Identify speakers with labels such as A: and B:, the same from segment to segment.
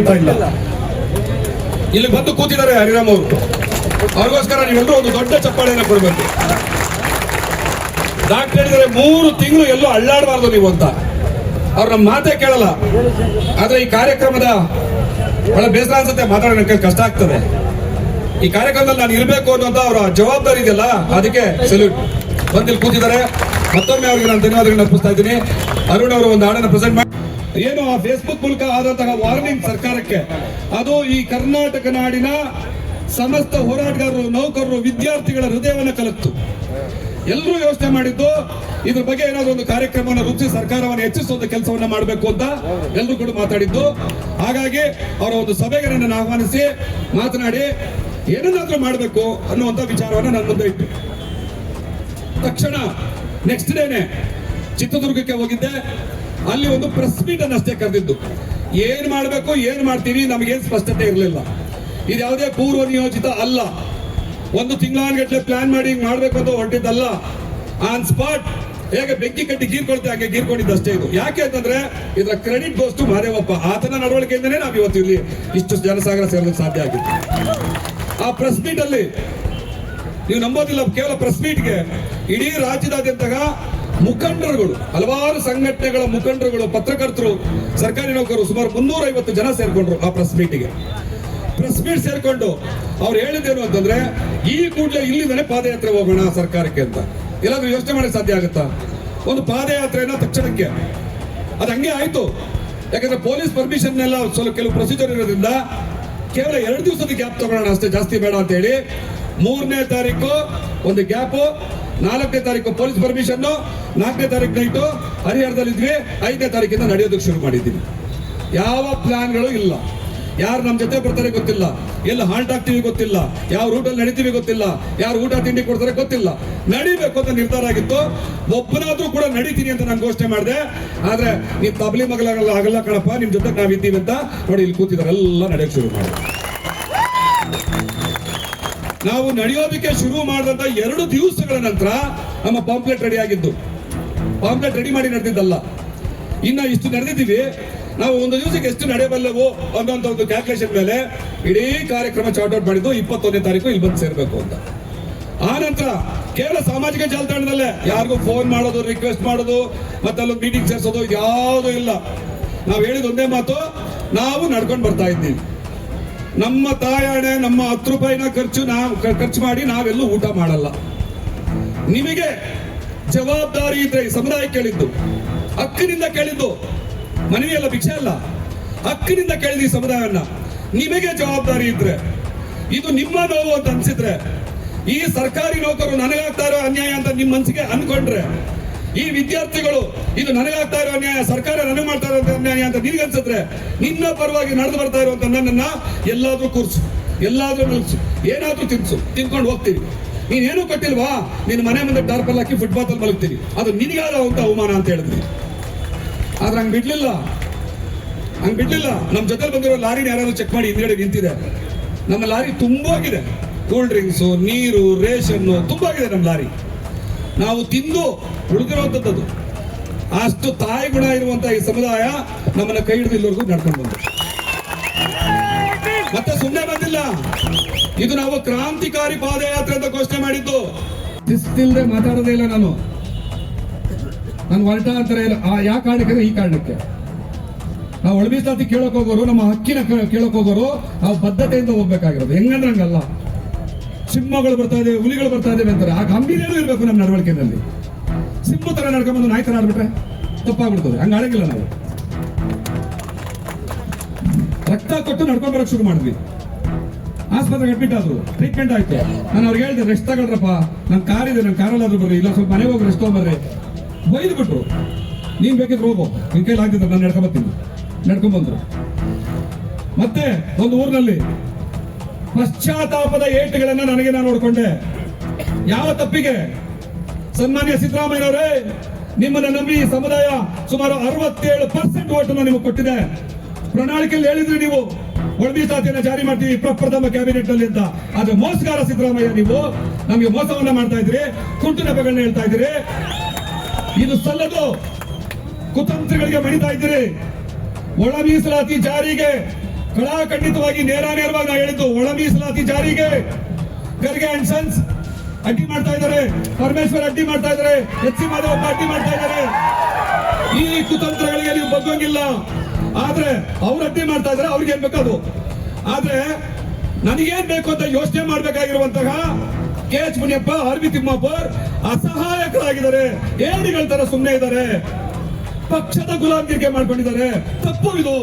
A: ಅಂತ ಇಲ್ಲ. ಇಲ್ಲಿ ಬಂದು ಕೂತಿದ್ದಾರೆ ಹರಿರಾಮ್ ಅವರು. ಅವ್ರಿಗೋಸ್ಕರ ನೀವೆಲ್ಲರೂ ಒಂದು ದೊಡ್ಡ ಚಪ್ಪಾಳೆಯನ್ನು ಕೊಡಬೇಕು. ಡಾಕ್ಟರ್ ಹೇಳಿದರೆ ಮೂರು ತಿಂಗಳು ಎಲ್ಲೂ ಅಳ್ಳಾಡಬಾರ್ದು ನೀವು ಅಂತ. ಅವ್ರ ನಮ್ಮ ಮಾತೇ ಕೇಳಲ್ಲ. ಆದ್ರೆ ಈ ಕಾರ್ಯಕ್ರಮದ ಬಹಳ ಬೇಸರ ಅನ್ಸುತ್ತೆ, ಮಾತಾಡೋಕೆ ಕಷ್ಟ ಆಗ್ತದೆ. ಈ ಕಾರ್ಯಕ್ರಮದಲ್ಲಿ ನಾನು ಇರಬೇಕು ಅನ್ನೋಂತ ಅವರ ಜವಾಬ್ದಾರಿ ಇದೆಯಲ್ಲ, ಅದಕ್ಕೆ ಸೆಲ್ಯೂಟ್ ಬಂದಿಲ್ಲಿ ಕೂತಿದ್ದಾರೆ. ಮತ್ತೊಮ್ಮೆ ಅವರಿಗೆ ನಾನು ಧನ್ಯವಾದಗಳನ್ನ ಅರ್ಪಿಸ್ತಾ ಇದ್ದೀನಿ. ಅರುಣ್ ಅವರು ಒಂದು ಹಾಡನ್ನು ಪ್ರೆಸೆಂಟ್ ಏನು ಆ ಫೇಸ್ಬುಕ್ ಮೂಲಕ ಆದಂತಹ ವಾರ್ನಿಂಗ್ ಸರ್ಕಾರಕ್ಕೆ. ಅದು ಈ ಕರ್ನಾಟಕ ನಾಡಿನ ಸಮಸ್ತ ಹೋರಾಟಗಾರರು, ನೌಕರರು, ವಿದ್ಯಾರ್ಥಿಗಳ ಹೃದಯವನ್ನು ಕಲಿತು ಎಲ್ಲರೂ ಯೋಚನೆ ಮಾಡಿದ್ದು, ಇದ್ರ ಬಗ್ಗೆ ಏನಾದ್ರು ಒಂದು ಕಾರ್ಯಕ್ರಮವನ್ನು ರೂಪಿಸಿ ಸರ್ಕಾರವನ್ನು ಹೆಚ್ಚಿಸುವಂತ ಕೆಲಸವನ್ನ ಮಾಡಬೇಕು ಅಂತ ಎಲ್ಲರೂ ಕೂಡ ಮಾತಾಡಿದ್ದು. ಹಾಗಾಗಿ ಅವರ ಒಂದು ಸಭೆಗೆ ನನ್ನನ್ನು ಆಹ್ವಾನಿಸಿ ಮಾತನಾಡಿ ಏನನ್ನಾದ್ರೂ ಮಾಡಬೇಕು ಅನ್ನುವಂತ ವಿಚಾರವನ್ನು ನನ್ನ ಮುಂದೆ ಇಟ್ಟು. ತಕ್ಷಣ ನೆಕ್ಸ್ಟ್ ಡೇನೆ ಚಿತ್ರದುರ್ಗಕ್ಕೆ ಹೋಗಿದ್ದೆ. ಅಲ್ಲಿ ಒಂದು ಪ್ರೆಸ್ ಮೀಟ್ ಅನ್ನು ಅಷ್ಟೇ ಕರೆದಿದ್ದು. ಏನ್ ಮಾಡಬೇಕು, ಏನ್ ಮಾಡ್ತೀವಿ, ನಮಗೇನು ಸ್ಪಷ್ಟತೆ ಇರಲಿಲ್ಲ. ಇದು ಯಾವುದೇ ಪೂರ್ವ ನಿಯೋಜಿತ ಅಲ್ಲ. ಒಂದು ತಿಂಗಳಾನ್ಗಟ್ಲೆ ಪ್ಲಾನ್ ಮಾಡಿ ಹಿಂಗ್ ಮಾಡ್ಬೇಕು ಅಂತ ಹೊರಟಿದ್ದಲ್ಲ. ಆನ್ ಸ್ಪಾಟ್ ಹೇಗೆ ಬೆಂಕಿ ಕಟ್ಟಿ ಗೀರ್ಕೊಳ್ತೆ ಹಾಗೆ ಗೀರ್ಕೊಂಡಿದ್ದು ಅಷ್ಟೇ ಇದು. ಯಾಕೆ ಅಂತಂದ್ರೆ, ಇದರ ಕ್ರೆಡಿಟ್ ಗೋಸ್ಟು ಮಾದೇವಪ್ಪ. ಆತನ ನಡವಳಿಕೆಯಿಂದನೇ ನಾವು ಇವತ್ತು ಇಲ್ಲಿ ಇಷ್ಟು ಜನಸಾಗರ ಸೇರಲು ಸಾಧ್ಯ ಆಗಿತ್ತು. ಆ ಪ್ರೆಸ್ ಮೀಟ್ ಅಲ್ಲಿ, ನೀವು ನಂಬೋದಿಲ್ಲ, ಕೇವಲ ಪ್ರೆಸ್ ಮೀಟ್ಗೆ ಇಡೀ ರಾಜ್ಯದಾದ್ಯಂತ ಮುಖಂಡರುಗಳು, ಹಲವಾರು ಸಂಘಟನೆಗಳ ಮುಖಂಡರುಗಳು, ಪತ್ರಕರ್ತರು, ಸರ್ಕಾರಿ ನೌಕರರು ಸುಮಾರು ಮುನ್ನೂರ ಐವತ್ತು ಜನ ಸೇರ್ಕೊಂಡ್ರು ಆ ಪ್ರೆಸ್ ಮೀಟಿಗೆ ಪ್ರೆಸ್ ಮೀಟ್ ಸೇರ್ಕೊಂಡು ಅವ್ರು ಹೇಳಿದ್ದೇನು ಅಂತಂದ್ರೆ, ಈ ಕೂಡಲೇ ಇಲ್ಲಿಂದಲೇ ಪಾದಯಾತ್ರೆ ಹೋಗೋಣ ಸರ್ಕಾರಕ್ಕೆ ಅಂತ. ಎಲ್ಲಾದ್ರೂ ಯೋಚನೆ ಮಾಡಕ್ಕೆ ಸಾಧ್ಯ ಆಗುತ್ತಾ? ಒಂದು ಪಾದಯಾತ್ರೆನ ತಕ್ಷಣಕ್ಕೆ. ಅದು ಹಂಗೆ ಆಯ್ತು. ಯಾಕಂದ್ರೆ ಪೊಲೀಸ್ ಪರ್ಮಿಷನ್ ಎಲ್ಲ ಸ್ವಲ್ಪ ಕೆಲವು ಪ್ರೊಸೀಜರ್ ಇರೋದ್ರಿಂದ ಕೇವಲ ಎರಡು ದಿವಸದ ಗ್ಯಾಪ್ ತಗೊಳ್ಳೋಣ ಅಷ್ಟೇ ಜಾಸ್ತಿ ಬೇಡ ಅಂತ ಹೇಳಿ, ಮೂರನೇ ತಾರೀಕು ಒಂದು ಗ್ಯಾಪ್ ನಾಲ್ಕನೇ ತಾರೀಕು ಪೊಲೀಸ್ ಪರ್ಮಿಷನ್ ನಾಲ್ಕನೇ ತಾರೀಕು ನೈಟು ಹರಿಹರದಲ್ಲಿದ್ವಿ. ಐದನೇ ತಾರೀಕಿಂದ ನಡೆಯೋದಕ್ಕೆ ಶುರು ಮಾಡಿದ್ದೀವಿ. ಯಾವ ಪ್ಲಾನ್ಗಳು ಇಲ್ಲ. ಯಾರು ನಮ್ಮ ಜೊತೆ ಬರ್ತಾರೆ ಗೊತ್ತಿಲ್ಲ. ಎಲ್ಲ ಹಾಲ್ಟ್ ಆಗ್ತೀವಿ ಗೊತ್ತಿಲ್ಲ. ಯಾವ ರೂಟಲ್ಲಿ ನಡೀತೀವಿ ಗೊತ್ತಿಲ್ಲ. ಯಾರು ಊಟ, ತಿಂಡಿ ಕೊಡ್ತಾರೆ ಗೊತ್ತಿಲ್ಲ. ನಡಿಬೇಕು ಅಂತ ನಿರ್ಧಾರ ಆಗಿತ್ತು. ಒಬ್ಬನಾದ್ರೂ ಕೂಡ ನಡೀತೀನಿ ಅಂತ ನಾನು ಘೋಷಣೆ ಮಾಡಿದೆ. ಆದ್ರೆ ನೀವು ತಬಲಿ ಮಗಲಾಗಲ್ಲ, ಆಗಲ್ಲ ಕಣಪ್ಪ. ನಿಮ್ ಜೊತೆ ನಾವಿದ್ದೀವಿ ಅಂತ ನೋಡಿ ಇಲ್ಲಿ ಕೂತಿದ್ದಾರೆ. ಎಲ್ಲ ನಡೆಯಕ್ಕೆ ಶುರು ಮಾಡಿ ನಾವು ನಡೆಯೋದಕ್ಕೆ ಶುರು ಮಾಡಿದಂತ ಎರಡು ದಿವಸಗಳ ನಂತರ ನಮ್ಮ ಪಾಂಪ್ಲೆಟ್ ರೆಡಿ ಆಗಿದ್ದು. ಪಾಂಪ್ಲೆಟ್ ರೆಡಿ ಮಾಡಿ ನಡೆದಿದ್ದಲ್ಲ. ಇನ್ನ ಇಷ್ಟು ನಡೆದಿದ್ದೀವಿ. ನಾವು ಒಂದು ದಿವಸಕ್ಕೆ ಎಷ್ಟು ನಡೆಯಬಲ್ಲವು ಅನ್ನೋಂಥ ಒಂದು ಕ್ಯಾಲ್ಕುಲೇಷನ್ ಮೇಲೆ ಇಡೀ ಕಾರ್ಯಕ್ರಮ ಚಾರ್ಟ್ ಔಟ್ ಮಾಡಿದ್ದು ಇಪ್ಪತ್ತೊಂದನೇ ತಾರೀಕು ಇಲ್ಲಿ ಬಂದು ಸೇರ್ಬೇಕು ಅಂತ. ಆ ನಂತರ ಕೇವಲ ಸಾಮಾಜಿಕ ಜಾಲತಾಣದಲ್ಲೇ ಯಾರಿಗೂ ಫೋನ್ ಮಾಡೋದು ರಿಕ್ವೆಸ್ಟ್ ಮಾಡೋದು ಮತ್ತೆ ಅಲ್ಲೊಂದು ಮೀಟಿಂಗ್ ಸೇರಿಸೋದು ಯಾವುದೂ ಇಲ್ಲ. ನಾವು ಹೇಳಿದ ಒಂದೇ ಮಾತು, ನಾವು ನಡ್ಕೊಂಡು ಬರ್ತಾ ಇದ್ದೀವಿ. ನಮ್ಮ ತಾಯಾಣೆ, ನಮ್ಮ ಹತ್ತು ರೂಪಾಯಿನ ಖರ್ಚು ನಾವು ಖರ್ಚು ಮಾಡಿ ನಾವೆಲ್ಲೂ ಊಟ ಮಾಡಲ್ಲ. ನಿಮಗೆ ಜವಾಬ್ದಾರಿ ಇದ್ರೆ ಸಮುದಾಯ ಕೇಳಿದ್ದು. ಹಕ್ಕಿನಿಂದ ಕೇಳಿದ್ದು. ಮನೆಯಲ್ಲ ಭಿಕ್ಷೆ ಅಲ್ಲ. ಹಕ್ಕಿನಿಂದ ಕೇಳಿದ ಈ ಸಮುದಾಯವನ್ನ. ನಿಮಗೆ ಜವಾಬ್ದಾರಿ ಇದ್ರೆ, ಇದು ನಿಮ್ಮ ನೋವು ಅಂತ ಅನ್ಸಿದ್ರೆ, ಈ ಸರ್ಕಾರಿ ನೌಕರು ನನಗಾಗ್ತಾರೋ ಅನ್ಯಾಯ ಅಂತ ನಿಮ್ಮ ಮನಸ್ಸಿಗೆ ಅನ್ಕೊಂಡ್ರೆ ಈ ವಿದ್ಯಾರ್ಥಿಗಳು, ಇದು ನನಗಾಗ್ತಾ ಇರೋ ಅನ್ಯಾಯ, ಸರ್ಕಾರ ನನಗೆ ಮಾಡ್ತಾ ಇರೋ ಅನ್ಯಾಯ ಅಂತ ನಿನಗೆ ಅನ್ಸಿದ್ರೆ ನಿನ್ನ ಪರವಾಗಿ ನಡೆದು ಬರ್ತಾ ಇರುವಂತ ನನ್ನನ್ನ ಎಲ್ಲಾದ್ರೂ ಕೂರ್ಸು, ಎಲ್ಲಾದ್ರೂ ನಿಲ್ಸು, ಏನಾದ್ರೂ ತಿನ್ಸು, ತಿನ್ಕೊಂಡು ಹೋಗ್ತೀವಿ. ನೀನೇನು ಕಟ್ಟಿಲ್ವಾ? ನಿನ್ನ ಮನೆ ಮುಂದೆ ಟಾರ್ಪಲ್ ಹಾಕಿ ಫುಟ್ಪಾತ್ ಅಲ್ಲಿ ಮಲಗ್ತೀನಿ ಅದು ನಿನಗಾದ ಅಂತ ಅವಮಾನ ಅಂತ ಹೇಳಿದ್ವಿ ಆದ್ರೆ ಹಂಗ್ ಬಿಡ್ಲಿಲ್ಲ. ಹಂಗೆ ಬಿಡ್ಲಿಲ್ಲ. ನಮ್ಮ ಜೊತೆ ಬಂದಿರೋ ಲಾರಿನ ಯಾರಾದ್ರೂ ಚೆಕ್ ಮಾಡಿ ಹಿಂದ್ಗಡೆ ನಿಂತಿದೆ. ನಮ್ಮ ಲಾರಿ ತುಂಬೋಗಿದೆ. ಕೂಲ್ ಡ್ರಿಂಕ್ಸು ನೀರು ರೇಷನ್ ತುಂಬಾಗಿದೆ ನಮ್ಮ ಲಾರಿ. ನಾವು ತಿಂದು ಹುಡುಕಿರುವಂತದ್ದು ಅಷ್ಟು ತಾಯಿ ಗುಣ ಇರುವಂತ ಈ ಸಮುದಾಯ ನಮ್ಮನ್ನ ಕೈ ಹಿಡಿದು ಇಲ್ಲಿವರೆಗೂ ನಡ್ಕೊಂಡು ಬಂದ ಮತ್ತೆ ಸುಮ್ಮನೆ ಬಂದಿಲ್ಲ. ಇದು ನಾವು ಕ್ರಾಂತಿಕಾರಿ ಪಾದಯಾತ್ರೆ ಅಂತ ಘೋಷಣೆ ಮಾಡಿದ್ದು. ಶಿಸ್ತಿಲ್ದೆ ಮಾತಾಡೋದೇ ಇಲ್ಲ ನಾನು. ನಾನು ಹೊರಟ ಅಂತಾರೆ ಯಾವ ಕಾರಣಕ್ಕೆ ಈ ಕಾರಣಕ್ಕೆ? ನಾವು ಒಳಮೀಸಲಾತಿ ಕೇಳಕ್ ಹೋಗೋರು, ನಮ್ಮ ಹಕ್ಕಿನ ಕೇಳಕ್ ಹೋಗೋರು, ನಾವು ಬದ್ಧತೆಯಿಂದ ಹೋಗ್ಬೇಕಾಗಿರೋದು. ಹೆಂಗಂದ್ರೆ ಹಂಗಲ್ಲ ಸಿಂಹಗಳು ಬರ್ತಾ ಇದೆ ಹುಲಿಗಳು ಬರ್ತಾ ಇದೆ ಅಂತಾರೆ. ಆ ಗಂಭೀರ್ಯನೂ ಇರಬೇಕು ನಮ್ಮ ನಡವಳಿಕೆಯಲ್ಲಿ ಸಿಂಹ ತರ ನಡ್ಕೊಂಡ್ಬಂದು ನಾಯಿ ತರ ಆಡ್ಬಿಟ್ರೆ ತಪ್ಪಾಗ್ಬಿಡ್ತದೆ. ಹಂಗ ಆಡಂಗಿಲ್ಲ ನಾವು. ರಕ್ತ ಕೊಟ್ಟು ನಡ್ಕೊಂಡ್ ಬರಕ್ ಶುರು ಮಾಡಿದ್ವಿ. ಆಸ್ಪತ್ರೆಗೆ ಅಡ್ಮಿಟ್ ಆದ್ರು. ಟ್ರೀಟ್ಮೆಂಟ್ ಆಯ್ತು. ನಾನು ಅವ್ರಿಗೆ ಹೇಳಿದೆ ರೆಸ್ಟ್ ತಗೊಳ್ರಪ್ಪ. ನನ್ನ ಕಾರ್ ಇದೆ ನನ್ನ ಕಾರಲ್ಲಾದ್ರೂ ಬರ್ರಿ. ಇಲ್ಲ, ಸ್ವಲ್ಪ ಮನೆಗೆ ಹೋಗಿ ರೆಸ್ಟ್ ತೊಗೊಂಬರ್ರಿ. ಬೈದು ಬಿಟ್ರು ನೀನ್ ಬೇಕಿದ್ರೆ ಹೋಗು. ನಿನ್ ಕೈಲಿ ಆಗ್ತಿದ್ರೆ ನಾನು ನಡ್ಕೊಂಡ್ ಬರ್ತೀನಿ. ನಡ್ಕೊಂಡ್ ಬಂದ್ರು. ಮತ್ತೆ ಒಂದು ಊರಿನಲ್ಲಿ ಪಶ್ಚಾತ್ತಾಪದ ಏಟುಗಳನ್ನ ನನಗೆ ನಾನು ನೋಡಿಕೊಂಡೆ. ಯಾವ ತಪ್ಪಿಗೆ? ಸನ್ಮಾನ್ಯ ಸಿದ್ದರಾಮಯ್ಯನವರೇ, ನಿಮ್ಮನ್ನ ನಂಬಿ ಸಮುದಾಯ ಸುಮಾರು ಅರವತ್ತೇಳು ಪರ್ಸೆಂಟ್ ಓಟನ್ನು ನಿಮಗೆ ಕೊಟ್ಟಿದೆ. ಪ್ರಣಾಳಿಕೆಯಲ್ಲಿ ಹೇಳಿದ್ರಿ ನೀವು ಒಳಮೀಸಲಾತಿಯನ್ನ ಜಾರಿ ಮಾಡ್ತೀವಿ ಪ್ರಪ್ರಥಮ ಕ್ಯಾಬಿನೆಟ್ನಲ್ಲಿ ಅಂತ. ಆದ್ರೆ ಮೋಸಗಾರ ಸಿದ್ದರಾಮಯ್ಯ ನೀವು, ನಮಗೆ ಮೋಸವನ್ನ ಮಾಡ್ತಾ ಇದ್ರಿ ಕುಂಟು ನೆಪಗಳನ್ನ ಹೇಳ್ತಾ ಇದ್ದೀರಿ. ಇದು ಸಲ್ಲದು ಕುತಂತ್ರಿಗಳಿಗೆ ಮಣಿತಾ ಇದ್ದೀರಿ. ಒಳ ಮೀಸಲಾತಿ ಜಾರಿಗೆ ಕಡಾಖಂಡಿತವಾಗಿ ನೇರ ನೇರವಾಗಿ ನಾವು ಹೇಳಿದ್ದು, ಒಳ ಮೀಸಲಾತಿ ಜಾರಿಗೆ. ಗರ್ಗೆ ಅಂಡ್ ಸನ್ಸ್ ಅಡ್ಡಿ ಮಾಡ್ತಾ ಇದ್ದಾರೆ. ಪರಮೇಶ್ವರ್ ಅಡ್ಡಿ ಮಾಡ್ತಾ ಇದ್ದಾರೆ. ಎಚ್ ಸಿ ಮಾಧವಪ್ಪ ಅಡ್ಡಿ ಮಾಡ್ತಾ ಇದ್ದಾರೆ. ಈ ಕುತಂತ್ರಗಳಿಗೆ ನೀವು ಬಗ್ಗಂಗಿಲ್ಲ. ಆದ್ರೆ ಅವ್ರು ಅಡ್ಡಿ ಮಾಡ್ತಾ ಇದ್ದಾರೆ, ಅವ್ರಿಗೆ ಏನ್ ಬೇಕದು ಆದ್ರೆ ನನಗೇನ್ ಬೇಕು ಅಂತ ಯೋಚನೆ ಮಾಡ್ಬೇಕಾಗಿರುವಂತಹ K H Muniyappa, R B Timmapur ಅಸಹಾಯಕರಾಗಿದ್ದಾರೆ. ಏನು ತರ ಸುಮ್ಮನೆ ಇದ್ದಾರೆ. ಪಕ್ಷದ ಗುಲಾಮಗಿರಿಗೆ ಮಾಡ್ಕೊಂಡಿದ್ದಾರೆ. ತಪ್ಪು ಇದು.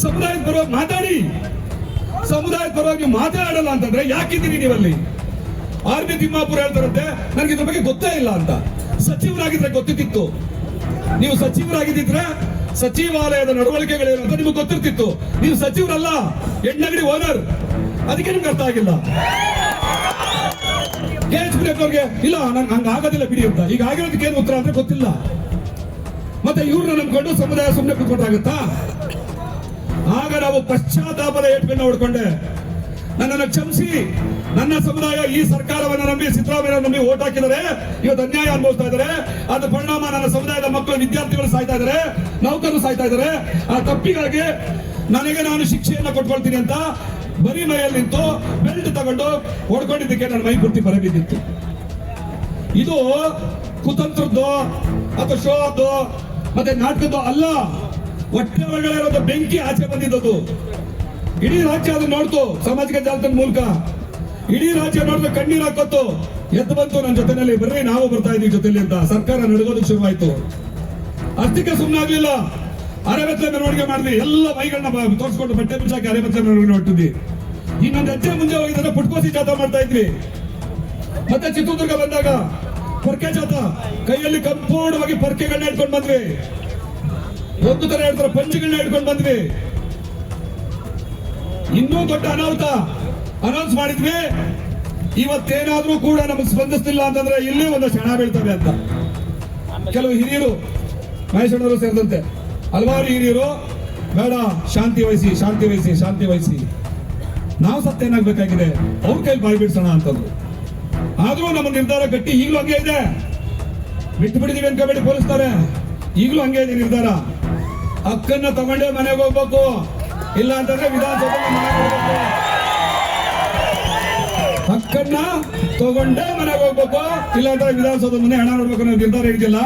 A: ಸಮುದಾಯದ ಪರವಾಗಿ ಮಾತಾಡಿ. ಸಮುದಾಯದ ಪರವಾಗಿ ಮಾತಾಡಲ್ಲ ಅಂತಂದ್ರೆ ಯಾಕಿದ್ದೀರಿ ನೀವಲ್ಲಿ? ಆರ್ ಬಿ ತಿಮ್ಮಾಪುರ ಹೇಳ್ತಾರಂತೆ, ನನಗೆ ಇದ್ರ ಬಗ್ಗೆ ಗೊತ್ತೇ ಇಲ್ಲ ಅಂತ. ಸಚಿವರಾಗಿದ್ರೆ ಗೊತ್ತಿತ್ತು ನೀವು ಸಚಿವರಾಗಿದ್ದಿದ್ರೆ ಸಚಿವಾಲಯದ ನಡವಳಿಕೆಗಳೇನು ಅಂತ ನಿಮಗೆ ಗೊತ್ತಿರ್ತಿತ್ತು. ನೀವು ಸಚಿವರಲ್ಲ, ಎಣ್ಣಗಡಿ ಓನರ್. ಅದಕ್ಕೆ ನಿಮ್ಗೆ ಅರ್ಥ ಆಗಿಲ್ಲ. ಅವ್ರಿಗೆ ಇಲ್ಲ, ನಂಗೆ ಹಂಗ ಆಗೋದಿಲ್ಲ ಬಿಡಿ ಅಂತ. ಈಗ ಆಗಿರೋದಕ್ಕೆ ಏನು ಉತ್ತರ ಅಂದ್ರೆ ಗೊತ್ತಿಲ್ಲ. ಮತ್ತೆ ಇವ್ರನ್ನ ನಂಬ್ಕೊಂಡು ಸಮುದಾಯ ಸುಮ್ಮನೆ ಕೂತ್ಕೊಂಡಾಗತ್ತಾ ಆಗ ನಾವು ಪಶ್ಚಾತ್ತಾಪದ ಏಟ್ಗಳನ್ನ ಹೊಡ್ಕೊಂಡೆ ನನ್ನನ್ನು ಕ್ಷಮಿಸಿ. ನನ್ನ ಸಮುದಾಯ ಈ ಸರ್ಕಾರವನ್ನು ನಂಬಿ, ಸಿದ್ದರಾಮಯ್ಯ ನಂಬಿ ಓಟ್ ಹಾಕಿದರೆ ಇವತ್ತು ಅನ್ಯಾಯ ಅನುಭವಿಸ್ತಾ ಇದ್ದಾರೆ. ಅದು ಪರಿಣಾಮ ನನ್ನ ಸಮುದಾಯದ ಮಕ್ಕಳು, ವಿದ್ಯಾರ್ಥಿಗಳು ಸಾಯ್ತಾ ಇದ್ದಾರೆ. ನೌಕರರು ಸಾಯ್ತಾ ಇದ್ದಾರೆ. ಆ ತಪ್ಪಿಗಾಗಿ ನನಗೆ ನಾನು ಶಿಕ್ಷೆಯನ್ನ ಕೊಟ್ಕೊಳ್ತೀನಿ ಅಂತ ಬರೀ ಮೈಯಲ್ಲಿ ನಿಂತು ಬೆಲ್ಟ್ ತಗೊಂಡು ಹೊಡ್ಕೊಂಡಿದ್ದಕ್ಕೆ ನನ್ನ ಮೈ ಪೂರ್ತಿ ಬರಬಿದ್ದಿತ್ತು ಇದು ಕುತಂತ್ರದ್ದು ಅಥವಾ ಶೋ ಮತ್ತೆ ನಾಟಕದ್ದು ಅಲ್ಲ. ಹೊಟ್ಟೆ ಒಳಗಡೆ ಇರೋದು ಬೆಂಕಿ ಆಚೆ ಬಂದಿದ್ದದು. ಇಡೀ ರಾಜ್ಯ ಅದನ್ನ ನೋಡ್ತು, ಸಾಮಾಜಿಕ ಜಾಲತಾಣ ಮೂಲಕ. ಇಡೀ ರಾಜ್ಯ ನೋಡಿದ್ರೆ ಕಣ್ಣೀರ್ ಹಾಕೋತು ಎದ್ದು ಬಂತು ನನ್ನ ಜೊತೆನಲ್ಲಿ, ಬರ್ರಿ, ನಾವು ಬರ್ತಾ ಇದೀವಿ ಜೊತೆಲಿ ಅಂತ ಸರ್ಕಾರ ನಡಗೋದಕ್ಕೆ ಶುರುವಾಯ್ತು. ಅಷ್ಟಕ್ಕೆ ಸುಮ್ಮನಾಗ್ಲಿಲ್ಲ ಅರೆಬೆತ್ತಲೆ ಮೆರವಣಿಗೆ ಮಾಡಿದ್ವಿ, ಎಲ್ಲ ಮೈಗಳನ್ನ ಬ- ತೋರಿಸ್ಕೊಂಡು ಬಟ್ಟೆ ಮುಂಚಾಕಿ ಅರೆಬತ್ತೆ ಮೆರವಣಿಗೆ ಹೊಟ್ಟಿದ್ವಿ ಇನ್ನೊಂದು ಹೆಜ್ಜೆ ಮುಂದೆ ಹೋಗಿದ್ರೆ ಪುಟ್ಕೋಸಿ ಜಾಥಾ ಮಾಡ್ತಾ ಇದ್ವಿ. ಮತ್ತೆ ಚಿತ್ರದುರ್ಗ ಬಂದಾಗ, ಪೊರ್ಕೆ ಜಾಥಾ ಕೈಯಲ್ಲಿ ಕಂಪೂರ್ಣವಾಗಿ ಪೊರ್ಕೆಗಳನ್ನ ಇಟ್ಕೊಂಡು ಬಂದ್ವಿ. ಒಂದು ತರ ಹೇಳ್ತಾರೆ ಪಂಚಗಳನ್ನ ಇಟ್ಕೊಂಡು ಬಂದ್ವಿ. ಇನ್ನೂ ದೊಡ್ಡ ಅನಾಹುತ. ಅನೌನ್ಸ್ ಮಾಡಿದ್ವಿ. ಇವತ್ತೇನಾದ್ರೂ ಕೂಡ ನಮಗೆ ಸ್ಪಂದಿಸ್ತಿಲ್ಲ ಅಂತಂದ್ರೆ ಇಲ್ಲಿ ಒಂದು ಕ್ಷಣ ಬೀಳ್ತವೆ ಅಂತ. ಕೆಲವು ಹಿರಿಯರು ಮಹೇಶ್ವರರು ಸೇರಿದಂತೆ ಹಲವಾರು ಹಿರಿಯರು, ಬೇಡ, ಶಾಂತಿ ವಹಿಸಿ ಶಾಂತಿ ವಹಿಸಿ ಶಾಂತಿ ವಹಿಸಿ. ನಾವು ಸತ್ತ ಏನಾಗಬೇಕಾಗಿದೆ? ಅವ್ರ ಕೈಲಿ ಬಾಯಿ ಬಿಡ್ಸೋಣ ಅಂತಂದ್ರು. ಆದ್ರೂ ನಮ್ಮ ನಿರ್ಧಾರ ಗಟ್ಟಿ, ಈಗಲೂ ಹಂಗೆ ಇದೆ. ಬಿಟ್ಟು ಅಂತ ಅನ್ಕೋಬೇಡಿ ಪೊಲೀಸ್ತಾರೆ ಈಗಲೂ ಹಂಗೆ ಇದೆ ನಿರ್ಧಾರ. ಅಕ್ಕನ್ನ ತಗೊಂಡೇ ಮನೆಗೆ ಹೋಗ್ಬೇಕು. ಇಲ್ಲ ಅಂತಂದ್ರೆ ವಿಧಾನಸಭೆ ಹಕ್ಕನ್ನ ತಗೊಂಡೇ ಮನೆಗೆ ಹೋಗ್ಬೇಕು. ಇಲ್ಲ ಅಂತಂದ್ರೆ ವಿಧಾನಸೌಧ ಮನೆ ಹಣ ನೋಡ್ಬೇಕು ಅನ್ನೋ ನಿರ್ಧಾರ ಇದೆಯಲ್ಲ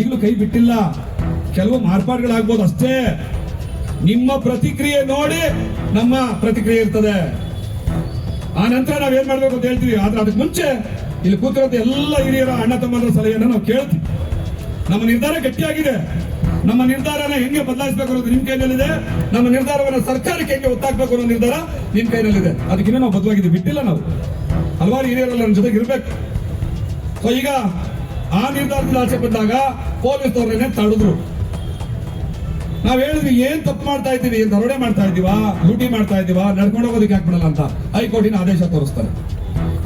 A: ಈಗಲೂ ಕೈ ಬಿಟ್ಟಿಲ್ಲ. ಕೆಲವು ಮಾರ್ಪಾಡುಗಳಾಗ್ಬೋದು ಅಷ್ಟೇ. ನಿಮ್ಮ ಪ್ರತಿಕ್ರಿಯೆ ನೋಡಿ ನಮ್ಮ ಪ್ರತಿಕ್ರಿಯೆ ಇರ್ತದೆ. ಆ ನಂತರ ನಾವ್ ಏನ್ ಮಾಡ್ಬೇಕು ಅಂತ ಹೇಳ್ತೀವಿ. ಆದ್ರೆ ಅದಕ್ಕೆ ಮುಂಚೆ ಇಲ್ಲಿ ಕೂತಿರೋದು ಎಲ್ಲ ಹಿರಿಯರ ಅಣ್ಣ ತಮ್ಮಂದ್ರ ಸಲಹೆಯನ್ನ ನಾವು ಕೇಳ್ತೀವಿ. ನಮ್ಮ ನಿರ್ಧಾರ ಗಟ್ಟಿಯಾಗಿದೆ. ನಮ್ಮ ನಿರ್ಧಾರನ ಹೆಂಗೆ ಬದಲಾಯಿಸಬೇಕು ಅನ್ನೋದು ನಿಮ್ ಕೈನಲ್ಲಿದೆ ನಮ್ಮ ನಿರ್ಧಾರವನ್ನು ಸರ್ಕಾರಕ್ಕೆ ಹೆಂಗೆ ಒತ್ತಾಕ್ಬೇಕು ಅನ್ನೋ ನಿರ್ಧಾರ ನಿಮ್ ಕೈನಲ್ಲಿದೆ ಅದಕ್ಕಿಂತ ನಾವು ಬದಲಾಗಿದ್ದೀವಿ ಬಿಟ್ಟಿಲ್ಲ ನಾವು. ಹಲವಾರು ಹಿರಿಯರೆಲ್ಲ ನಮ್ಮ ಜೊತೆಗೆ ಇರಬೇಕು. ಸೊ ಈಗ ಆ ನಿರ್ಧಾರದಿಂದ ಆಚೆ ಬಂದಾಗ ಪೊಲೀಸ್ನವ್ರನ್ನೇ ತಡೆದ್ರು. ನಾವ್ ಹೇಳಿದ್ವಿ, ಏನ್ ತಪ್ಪು ಮಾಡ್ತಾ ಇದ್ದೀವಿ ದರೋಡೆ ಮಾಡ್ತಾ ಇದೀವಾ ಲೂಟಿ ಮಾಡ್ತಾ ಇದೀವಾ ನಡ್ಕೊಂಡು ಹೋಗೋದಕ್ಕೆ ಹಾಕ್ಬಿಡಲ್ಲ ಅಂತ. ಹೈಕೋರ್ಟಿನ ಆದೇಶ ತೋರಿಸ್ತಾರೆ.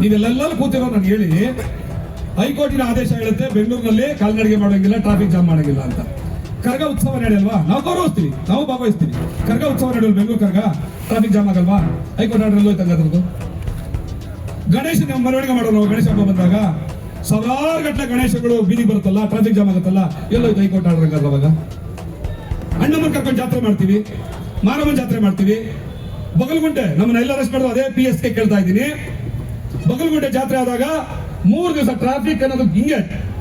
A: ನೀವೆಲ್ಲೆಲ್ಲ ಕೂತಿರೋ ನಾನು ಹೇಳಿ. ಹೈಕೋರ್ಟಿನ ಆದೇಶ ಹೇಳುತ್ತೆ, ಬೆಂಗಳೂರಿನಲ್ಲಿ ಕಾಲ್ನಡಿಗೆ ಮಾಡೋಂಗಿಲ್ಲ, ಟ್ರಾಫಿಕ್ ಜಾಮ್ ಮಾಡೋಂಗಿಲ್ಲ ಅಂತ. ಕರ್ಗ ಉತ್ಸವ ನಡೆಯಲ್ವಾ? ನಾವು ಗೌರವಿಸ್ತೀವಿ. ನಾವು ಭಾಗವಹಿಸ್ತೀವಿ. ಕರ್ಗ ಉತ್ಸವ ನಡೆಯಲ್ಲ ಬೆಂಗಳೂರು ಕರ್ಗ ಟ್ರಾಫಿಕ್ ಜಾಮ್ ಆಗಲ್ವಾ? ಹೈಕೋರ್ಟ್ ಆರ್ಡರ್ ಹೋಯ್ತು ಹಂಗದ್ರದ್ದು ಗಣೇಶ ನಾವು ಮೆರವಣಿಗೆ ಮಾಡೋಣ ನಾವು ಗಣೇಶ ಹಬ್ಬ ಬಂದಾಗ. ಸಾವಿರಾರು ಗಟ್ಟಲೆ ಗಣೇಶಗಳು ಬೀದಿ ಬರುತ್ತಲ್ಲ ಟ್ರಾಫಿಕ್ ಜಾಮ್ ಆಗುತ್ತಲ್ಲ, ಎಲ್ಲೋಯ್ತು ಹೈಕೋರ್ಟ್ ಆರ್ಡರ್ ಹಂಗಾದ್ರೆ ಅವಾಗ? ಅಣ್ಣಮ್ಮನ್ ಕರ್ಕೊಂಡು ಜಾತ್ರೆ ಮಾಡ್ತೀವಿ. ಮಾರಮ್ಮನ ಜಾತ್ರೆ ಮಾಡ್ತೀವಿ. ಬಗಲ್ಗುಂಟೆ, ನಮ್ಮನ್ನ ಎಲ್ಲ ಮಾಡೋದು ಅದೇ ಪಿ ಎಸ್ ಕೆ ಕೇಳ್ತಾ ಇದ್ದೀನಿ. ಬಗಲ್ಗುಂಟೆ ಜಾತ್ರೆ ಆದಾಗ ಮೂರು ದಿವಸ ಟ್ರಾಫಿಕ್ ಅನ್ನೋದು ಹಿಂಗೆ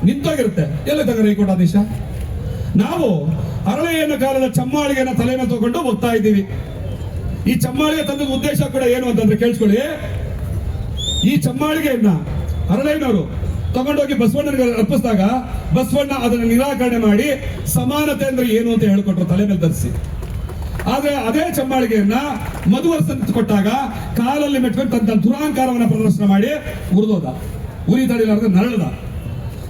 A: ನಿಂತೋಗಿರುತ್ತೆ. ಎಲ್ಲ ತಗೋ ಹೈಕೋರ್ಟ್ ಆದೇಶ? ನಾವು ಅರಳೆಯನ ಕಾಲದ ಚಮ್ಮಾಳಿಗೆನ ತಲೆ ಮೇಲೆ ತಗೊಂಡು ಹೋಗ್ತಾ ಇದ್ದೀವಿ. ಈ ಚಮ್ಮಾಳಿಗೆ ತಂದ ಉದ್ದೇಶ ಕೂಡ ಏನು ಅಂತಂದ್ರೆ ಕೇಳಿಸ್ಕೊಳ್ಳಿ. ಈ ಚಮ್ಮಾಳಿಗೆಯನ್ನ ಹರಳಯ್ಯನವರು ತಗೊಂಡೋಗಿ ಬಸವಣ್ಣನಿಗೆ ಅರ್ಪಿಸಿದಾಗ ಬಸವಣ್ಣ ಅದನ್ನ ನಿರಾಕರಣೆ ಮಾಡಿ ಸಮಾನತೆ ಅಂದ್ರೆ ಏನು ಅಂತ ಹೇಳಿಕೊಟ್ರು ತಲೆ ಮೇಲೆ ಧರಿಸಿ ಆದ್ರೆ ಅದೇ ಚಮ್ಮಾಳಿಗೆಯನ್ನ ಮಧುವರ್ಸನ್ ಕೊಟ್ಟಾಗ ಕಾಲಲ್ಲಿ ಮೆಟ್ಕೊಂಡು ತನ್ನ ದುರಾಂಕಾರವನ್ನು ಪ್ರದರ್ಶನ ಮಾಡಿ ಉರಿದೋದ. ಉರಿ ತಡಿಲಾರ್ದ ನರಳದ.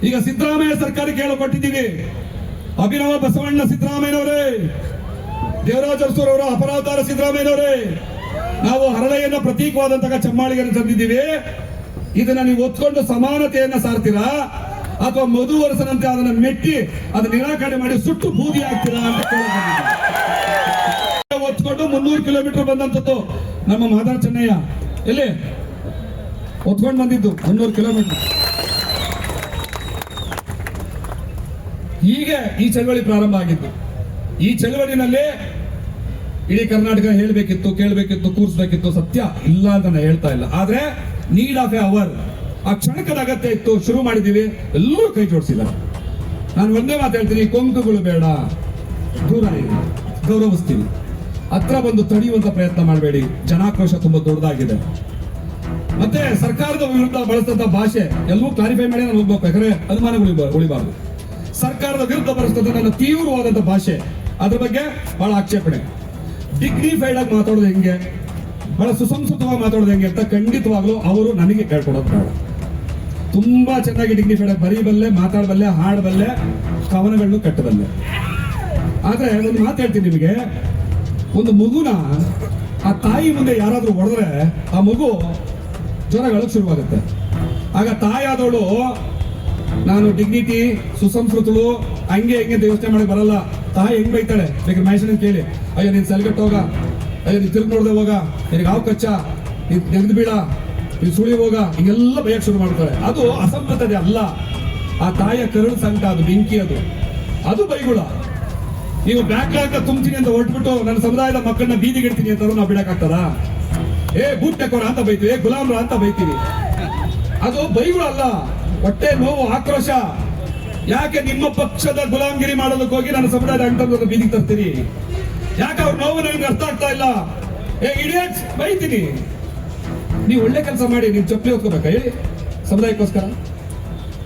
A: ಈಗ ಸಿದ್ದರಾಮಯ್ಯ ಸರ್ಕಾರಕ್ಕೆ ಹೇಳಿಕೊಟ್ಟಿದ್ದೀವಿ ಅಭಿನವ ಬಸವಣ್ಣ ಸಿದ್ದರಾಮಯ್ಯನವರೇ, ದೇವರಾಜ ಅರಸೂರವರ ಅಪರಾಧಾರ ಸಿದ್ದರಾಮಯ್ಯನವರೇ, ನಾವು ಹರಳೆಯನ್ನ ಪ್ರತೀಕವಾದಂತಹ ಚಮ್ಮಾಳಿಗೆಯನ್ನು ತಂದಿದ್ದೀವಿ. ಇದನ್ನ ನೀವು ಒತ್ಕೊಂಡು ಸಮಾನತೆಯನ್ನ ಸಾರ್ತೀರಾ? ಅಥವಾ ಮಧುವರಸನಂತೆ ಅದನ್ನ ಮೆಟ್ಟಿ ಅದನ್ನ ನಿರಾಕರಣೆ ಮಾಡಿ ಸುಟ್ಟು ಬೂದಿ ಹಾಕ್ತೀರಾ ಅಂತ ಒತ್ಕೊಂಡು ಮುನ್ನೂರು ಕಿಲೋಮೀಟರ್ ಬಂದಂತದ್ದು ನಮ್ಮ ಮಾದಾರ್ ಚೆನ್ನಯ್ಯ. ಎಲ್ಲಿ? ಒತ್ಕೊಂಡು ಬಂದಿದ್ದು ಮುನ್ನೂರು ಕಿಲೋಮೀಟರ್. ಹೀಗೆ ಈ ಚಳವಳಿ ಪ್ರಾರಂಭ ಆಗಿತ್ತು ಈ ಚಳವಳಿನಲ್ಲಿ ಇಡೀ ಕರ್ನಾಟಕ ಹೇಳಬೇಕಿತ್ತು, ಕೇಳಬೇಕಿತ್ತು, ಕೂರಿಸ್ಬೇಕಿತ್ತು ಸತ್ಯ ಇಲ್ಲ ಅಂತ ನಾನು ಹೇಳ್ತಾ ಇಲ್ಲ. ಆದ್ರೆ ನೀಡ್ ಆಫ್ ಎ ಅವರ್ ಆ ಕ್ಷಣಕ್ಕದ ಅಗತ್ಯ ಇತ್ತು, ಶುರು ಮಾಡಿದೀವಿ ಎಲ್ಲರೂ ಕೈ ಜೋಡಿಸಿಲ್ಲ ನಾನು ಒಂದೇ ಮಾತು ಹೇಳ್ತೀನಿ, ಕೊಂಕುಗಳು ಬೇಡ, ದೂರ ಗೌರವಿಸ್ತೀವಿ. ಹತ್ರ ಬಂದು ತಡೆಯುವಂತ ಪ್ರಯತ್ನ ಮಾಡಬೇಡಿ, ಜನಾಕ್ರೋಶ ತುಂಬಾ ದೊಡ್ಡದಾಗಿದೆ. ಮತ್ತೆ ಸರ್ಕಾರದ ವಿರುದ್ಧ ಬಳಸಿದಂತ ಭಾಷೆ ಎಲ್ಲವೂ ಕ್ಲಾರಿಫೈ ಮಾಡಿ ನಾನು ಹೋಗ್ಬೇಕು, ಯಾಕಂದ್ರೆ ಅನುಮಾನಗಳು ಉಳಿಬ- ಉಳಿಬಾರ್ದು. ಸರ್ಕಾರದ ವಿರುದ್ಧ ಬಳಸಿದಂತ ನನ್ನ ತೀವ್ರವಾದಂತ ಭಾಷೆ. ಅದ್ರ ಬಗ್ಗೆ ಬಹಳ ಆಕ್ಷೇಪಣೆ. ಡಿಗ್ನಿಫೈಡ್ ಆಗಿ ಮಾತಾಡೋದು ಹೆಂಗೆ? ಬಹಳ ಸುಸಂಸ್ಕೃತವಾಗಿ ಮಾತಾಡೋದು ಹೆಂಗೆ ಅಂತ ಖಂಡಿತವಾಗ್ಲೂ ಅವರು ನನಗೆ ಕೇಳ್ಕೊಡೋದು ಬೇಡ. ತುಂಬಾ ಚೆನ್ನಾಗಿ ಡಿಗ್ನಿಫೈಡ್ ಆಗಿ ಬರೀಬಲ್ಲೆ, ಮಾತಾಡಬಲ್ಲೆ, ಹಾಡಬಲ್ಲೆ ಕವನಗಳನ್ನು ಕಟ್ಟಬಲ್ಲೆ. ಆದ್ರೆ ಒಂದು ಮಾತು ಹೇಳ್ತೀನಿ ನಿಮಗೆ. ಒಂದು ಮಗುನ ಆ ತಾಯಿ ಮುಂದೆ ಯಾರಾದರೂ ಹೊಡೆದ್ರೆ ಆ ಮಗು ಜ್ವರಗಳಕ್ಕೆ ಶುರುವಾಗುತ್ತೆ. ಆಗ ತಾಯಾದವಳು ನಾನು ಡಿಗ್ನಿಟಿ ಸುಸಂಸ್ಕೃತಳು, ಹಂಗೆ ಹೆಂಗೆ ದೇವಸ್ಥಾನ ಮಾಡಿ ಬರಲ್ಲ. ತಾಯಿ ಹೆಂಗ್ ಬೈತಾಳೆ? ಬೇಕಾದ್ರೆ ಮಹೇಶನ ಕೇಳಿ. ಅಯ್ಯೋ, ನೀನ್ ಸಲ್ಗಟ್ಟು ಹೋಗ. ಅಯ್ಯೋ, ನೀನ್ ತಿರುಗಿ ನೋಡ್ದೆ ಹೋಗ. ನಿನಗೆ ಹಾವು ಕಚ್ಚ. ನೀನ್ ನೆಗೆದು ಬೀಳ. ನೀನ್ ಸುಳಿ ಹೋಗ. ಹಿಂಗೆಲ್ಲ ಬೈಯಕ್ಕೆ ಶುರು ಮಾಡ್ತಾಳೆ. ಅದು ಅಸಂಬದ್ಧತೆ ಅಲ್ಲ. ಆ ತಾಯಿಯ ಕರುಳು ಸಂಕಟ ಅದು, ಬೆಂಕಿ ಅದು. ಅದು ಬೈಗುಳ. ನೀವು ಬ್ಯಾಕ್ಲಾಗ್ ತುಂಬ್ತೀನಿ ಅಂತ ಹೊರಟ್ಬಿಟ್ಟು ನನ್ನ ಸಮುದಾಯದ ಮಕ್ಕಳನ್ನ ಬೀದಿಗೆ ಇಡ್ತೀನಿ ಅಂತ ನಾವು ಬಿಡಕ್ಕಾಗ್ತದ ಏ ಬೂಟ್ ಟೆಕೋರ ಅಂತ ಬೈತೀವಿ. ಏ, ಗುಲಾಮ್ರ ಅಂತ ಬೈತೀವಿ. ಅದು ಬೈಗುಳ ಅಲ್ಲ. ಹೊಟ್ಟೆ ನೋವು, ಆಕ್ರೋಶ. ಯಾಕೆ ನಿಮ್ಮ ಪಕ್ಷದ ಗುಲಾಮಗಿರಿ ಮಾಡೋದಕ್ಕೆ ಹೋಗಿ ನನ್ನ ಸಮುದಾಯದ ಅಂಟನ್ನು ಬೀದಿಗೆ ತರ್ತೀರಿ? ಯಾಕೆ ಅವ್ರ ನೋವು ನನಗೆ ಅರ್ಥ ಆಗ್ತಾ ಇಲ್ಲ? ಏ ಇಡಿಯಟ್ಸ್ ಬೈತೀನಿ. ನೀವು ಒಳ್ಳೆ ಕೆಲಸ ಮಾಡಿ, ನೀವು ಚಪ್ಪಲಿ ಹೊತ್ಕೋಬೇಕಾ? ಹೇಳಿ. ಸಮುದಾಯಕ್ಕೋಸ್ಕರ.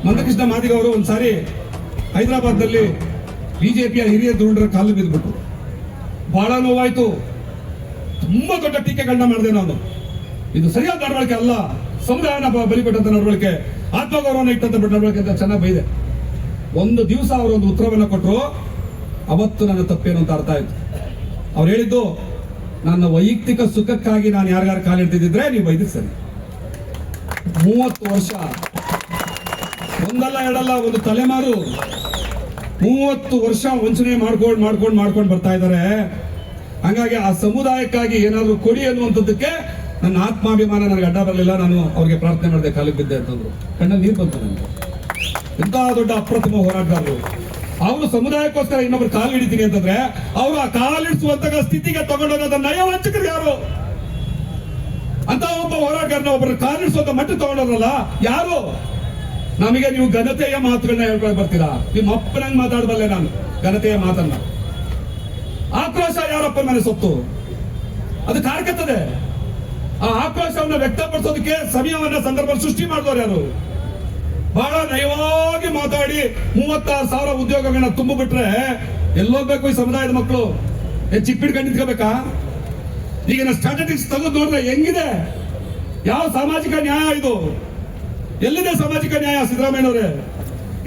A: ಮಂದಕೃಷ್ಣ ಮಾದಿಗ ಅವರು ಒಂದ್ಸಾರಿ ಹೈದರಾಬಾದ್ನಲ್ಲಿ ಬಿಜೆಪಿಯ ಹಿರಿಯ ಧುರೀಣರ ಕಾಲು ಬಿದ್ದುಬಿಟ್ರು ಬಹಳ ನೋವಾಯ್ತು. ತುಂಬಾ ದೊಡ್ಡ ಟೀಕೆಗಳನ್ನ ಮಾಡಿದೆ ನಾನು. ಇದು ಸರಿಯಾದ ನಡವಳಿಕೆ ಅಲ್ಲ. ಸಮುದಾಯನ ಬಲಿ ಬಲಿಪಟ್ಟಂತ ನಡವಳಿಕೆ, ಆತ್ಮಗೌರವನ ಇಟ್ಟಂತ ನಡವಳಿಕೆ ಅಂತ ಚೆನ್ನಾಗಿ ಬೈದೆ. ಒಂದು ದಿವಸ ಅವರು ಒಂದು ಉತ್ತರವನ್ನ ಕೊಟ್ಟರು ಅವತ್ತು ನನ್ನ ತಪ್ಪೇನು ಅಂತ ಅರ್ಥ ಆಯ್ತು. ಅವ್ರು ಹೇಳಿದ್ದು, ನನ್ನ ವೈಯಕ್ತಿಕ ಸುಖಕ್ಕಾಗಿ ನಾನು ಯಾರ್ಯಾರು ಕಾಲಿಡ್ತಿದ್ದಿದ್ರೆ ನೀವು ಬೈದಿದ್ದು ಸರಿ ಮೂವತ್ತು ವರ್ಷ. ಒಂದಲ್ಲ, ಎರಡಲ್ಲ, ಒಂದು ತಲೆಮಾರು. ಮೂವತ್ತು ವರ್ಷ ವಂಚನೆ ಮಾಡ್ಕೊಂಡು ಮಾಡ್ಕೊಂಡು ಮಾಡ್ಕೊಂಡು ಬರ್ತಾ ಇದ್ದಾರೆ. ಹಂಗಾಗಿ ಆ ಸಮುದಾಯಕ್ಕಾಗಿ ಏನಾದರೂ ಕೊಡಿ ಅನ್ನುವಂಥದ್ದಕ್ಕೆ ನನ್ನ ಆತ್ಮಾಭಿಮಾನ ನನಗೆ ಅಡ್ಡ ಬರಲಿಲ್ಲ, ನಾನು ಅವ್ರಿಗೆ ಪ್ರಾರ್ಥನೆ ಮಾಡಿದೆ, ಕಾಲಿಗೆ ಬಿದ್ದೆ ಅಂತಂದ್ರು. ಕಣ್ಣಲ್ಲಿ ನೀರು ಬಂತು ನನಗೆ ಎಂತ ದೊಡ್ಡ ಅಪ್ರತಿಮ ಹೋರಾಟಗಾರರು. ಅವರು ಸಮುದಾಯಕ್ಕೋಸ್ಕರ ಇನ್ನೊಬ್ರು ಕಾಲು ಹಿಡಿತೀನಿ ಅಂತಂದ್ರೆ, ಅವರು ಆ ಕಾಲಿಡಿಸುವಂತ ಸ್ಥಿತಿಗೆ ತಗೊಂಡೋದ ನಯವಂಚಕರು ಯಾರು? ಅಂತ ಒಬ್ಬ ಹೋರಾಟಗಾರನ ಒಬ್ಬರು ಕಾಲಿಡಿಸುವಂತ ಮಟ್ಟ ತಗೊಂಡೋರಲ್ಲ ಯಾರು? ನಮಗೆ ನೀವು ಘನತೆಯ ಮಾತುಗಳನ್ನ ಹೇಳ್ಕೊಂಡು ಬರ್ತೀರಾ? ನಿಮ್ಮ ಅಪ್ಪನಂಗೆ ಮಾತಾಡಬಲ್ಲೆ ನಾನು, ಘನತೆಯ ಮಾತನ್ನ. ಆಕ್ರೋಶ ಯಾರಪ್ಪ ಮನೆ ಸೊತ್ತು? ಅದು ಕಾರ್ಕತ್ತದೆ. ಆ ಆಕ್ರೋಶವನ್ನು ವ್ಯಕ್ತಪಡಿಸೋದಕ್ಕೆ ಸಮಯವನ್ನ ಸಂದರ್ಭ ಸೃಷ್ಟಿ ಮಾಡಿದವರು ಯಾರು? ಬಹಳ ನಯವಾಗಿ ಮಾತಾಡಿ ಮೂವತ್ತಾರು ಸಾವಿರ ಉದ್ಯೋಗಗಳನ್ನ ತುಂಬಿಬಿಟ್ರೆ ಎಲ್ಲೋಗ್ಬೇಕು ಈ ಸಮುದಾಯದ ಮಕ್ಕಳು. ಚಿಕ್ಕಿಡ್ ಚಿಪ್ಪಿಡ್ಕೊಂಡು ನಿಂತ್ಕೋಬೇಕಾ? ಈಗಿನ ಸ್ಟ್ರಾಟಜಿಕ್ಸ್ ತೆಗೆದು ನೋಡಿದ್ರೆ ಹೆಂಗಿದೆ? ಯಾವ ಸಾಮಾಜಿಕ ನ್ಯಾಯ ಇದು? ಎಲ್ಲಿದೆ ಸಾಮಾಜಿಕ ನ್ಯಾಯ ಸಿದ್ದರಾಮಯ್ಯನವರೇ?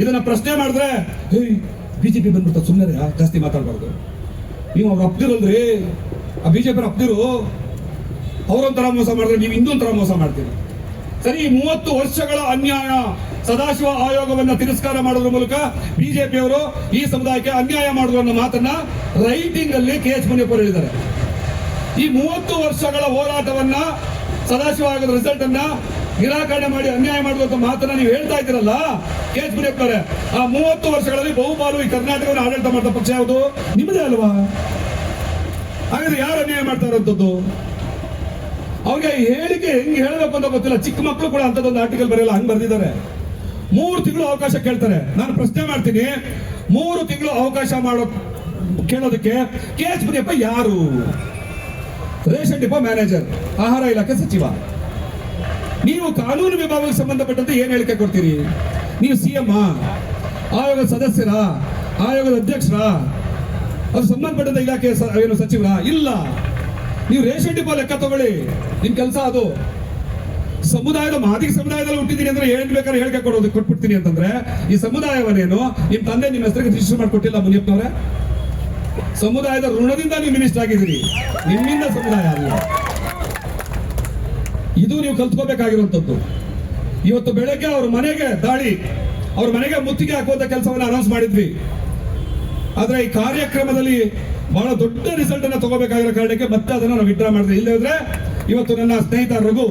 A: ಇದನ್ನ ಪ್ರಶ್ನೆ ಮಾಡಿದ್ರೆ ಬಿಜೆಪಿ ಬಂದ್ಬಿಟ್ಟು ಸುಮ್ಮನೆ ಜಾಸ್ತಿ ಮಾತಾಡಬಾರ್ದು. ನೀವು ಅವ್ರು ಅಪ್ತಿರಲ್ರಿ ಆ ಬಿಜೆಪಿ ಅಪ್ದಿರು ಅವರೊಂಥರ ಮೋಸ ಮಾಡಿದ್ರೆ ನೀವು ಇನ್ನೊಂಥರ ಮೋಸ ಮಾಡ್ತೀರಿ. ಸರಿ ಮೂವತ್ತು ವರ್ಷಗಳ ಅನ್ಯಾಯ ಸದಾಶಿವ ಆಯೋಗವನ್ನ ತಿರಸ್ಕಾರ ಮಾಡೋದ್ರ ಮೂಲಕ ಬಿಜೆಪಿಯವರು ಈ ಸಮುದಾಯಕ್ಕೆ ಅನ್ಯಾಯ ಮಾಡುವ ಮಾತನ್ನ ರೈಟಿಂಗ್ ಅಲ್ಲಿ ಕೆ ಎಚ್ ಮುನಿಯಪ್ಪ ಹೇಳಿದ್ದಾರೆ. ಈ ಮೂವತ್ತು ವರ್ಷಗಳ ಹೋರಾಟವನ್ನ ಸದಾಶಿವ ಆಯೋಗದ ರಿಸಲ್ಟ್ ಅನ್ನ ನಿರಾಕರಣೆ ಮಾಡಿ ಅನ್ಯಾಯ ಮಾಡುವಂತ ಮಾತನ್ನ ನೀವು ಹೇಳ್ತಾ ಇದ್ದೀರಲ್ಲ, ಕೆ ಎಚ್ ಮುನಿಯಪ್ಪನವರೇ ಆ ಮೂವತ್ತು ವರ್ಷಗಳಲ್ಲಿ ಬಹುಪಾಲು ಈ ಕರ್ನಾಟಕವನ್ನು ಆಡಳಿತ ಮಾಡಿದ ಪಕ್ಷ ಯಾವುದು? ನಿಮ್ಮದೇ ಅಲ್ವಾ? ಹಾಗಾದ್ರೆ ಯಾರು ಅನ್ಯಾಯ ಮಾಡ್ತಾ ಇರೋಂಥದ್ದು? ಅವ್ರಿಗೆ ಹೇಳಿಕೆ ಹೆಂಗೆ ಹೇಳಬೇಕು ಅಂತ ಗೊತ್ತಿಲ್ಲ. ಚಿಕ್ಕ ಮಕ್ಕಳು ಕೂಡ ಅಂತದೊಂದು ಆರ್ಟಿಕಲ್ ಬರೆಯಲ್ಲ, ಹಂಗ್ ಬರ್ದಿದ್ದಾರೆ. ಮೂರು ತಿಂಗಳು ಅವಕಾಶ ಕೇಳ್ತಾರೆ. ನಾನು ಪ್ರಶ್ನೆ ಮಾಡ್ತೀನಿ. ಮೂರು ತಿಂಗಳು ಅವಕಾಶ ಮಾಡೋ ಕೇಳೋದಕ್ಕೆ ಕೆ ಎಚ್ ಮುನಿಯಪ್ಪ ಯಾರು? ರೇಷನ್ ಡಿಪೋ ಮ್ಯಾನೇಜರ್, ಆಹಾರ ಇಲಾಖೆ ಸಚಿವ. ನೀವು ಕಾನೂನು ವಿಭಾಗಕ್ಕೆ ಸಂಬಂಧಪಟ್ಟಂತೆ ಏನು ಹೇಳಿಕೆ ಕೊಡ್ತೀರಿ? ನೀವು ಸಿ ಎಂ ಆಯೋಗದ ಸದಸ್ಯರ, ಆಯೋಗದ ಅಧ್ಯಕ್ಷರ ಅದು ಸಂಬಂಧಪಟ್ಟಂತ ಇಲಾಖೆ ಸ- ಏನು ಸಚಿವರ? ಇಲ್ಲ. ನೀವು ರೇಷನ್ ಡಿಪೋ ಲೆಕ್ಕ ತಗೊಳ್ಳಿ. ನಿಮ್ ಕೆಲಸ ಅದು. ಸಮುದಾಯದ ಮಾದಿಗ ಸಮುದಾಯದಲ್ಲಿ ಹುಟ್ಟಿದೀನಿ ಅಂದ್ರೆ ಏನ್ ಬೇಕಾದ್ರೆ ಹೇಳಿಕೆ ಕೊಡೋದು, ಕೊಟ್ಬಿಡ್ತೀನಿ ಅಂತಂದ್ರೆ, ಈ ಸಮುದಾಯವನ್ನೇನು, ನಿಮ್ ತಂದೆ ನಿಮ್ಮ ಹೆಸರಿಗೆ ರಿಜಿಸ್ಟರ್ ಮಾಡಿಕೊಟ್ಟಿಲ್ಲ ಮುನಿಯಪ್ಪನವ್ರೆ? ಸಮುದಾಯದ ಋಣದಿಂದ ನೀವು ಮಿನಿಸ್ಟರ್ ಆಗಿದ್ದೀರಿ. ನಿಮ್ಮಿಂದ ಸಮುದಾಯ ಅಲ್ಲ. ಇದು ನೀವು ಕಲ್ತ್ಕೋಬೇಕಾಗಿರುವಂತದ್ದು ಇವತ್ತು ಬೆಳಗ್ಗೆ ಅವ್ರ ಮನೆಗೆ ದಾಳಿ, ಅವ್ರ ಮನೆಗೆ ಮುತ್ತಿಗೆ ಹಾಕುವಂತ ಕೆಲಸವನ್ನು ಅನೌನ್ಸ್ ಮಾಡಿದ್ವಿ. ಆದ್ರೆ ಈ ಕಾರ್ಯಕ್ರಮದಲ್ಲಿ ಬಹಳ ದೊಡ್ಡ ರಿಸಲ್ಟ್ ಅನ್ನು ತಗೋಬೇಕಾಗಿರೋ ಕಾರಣಕ್ಕೆ ಮತ್ತೆ ಅದನ್ನ ನಾವು ವಿಡ್ರಾ ಮಾಡಿದ್ವಿ ಇಲ್ಲದ್ರೆ ಇವತ್ತು ನನ್ನ ಸ್ನೇಹಿತ ರಘು,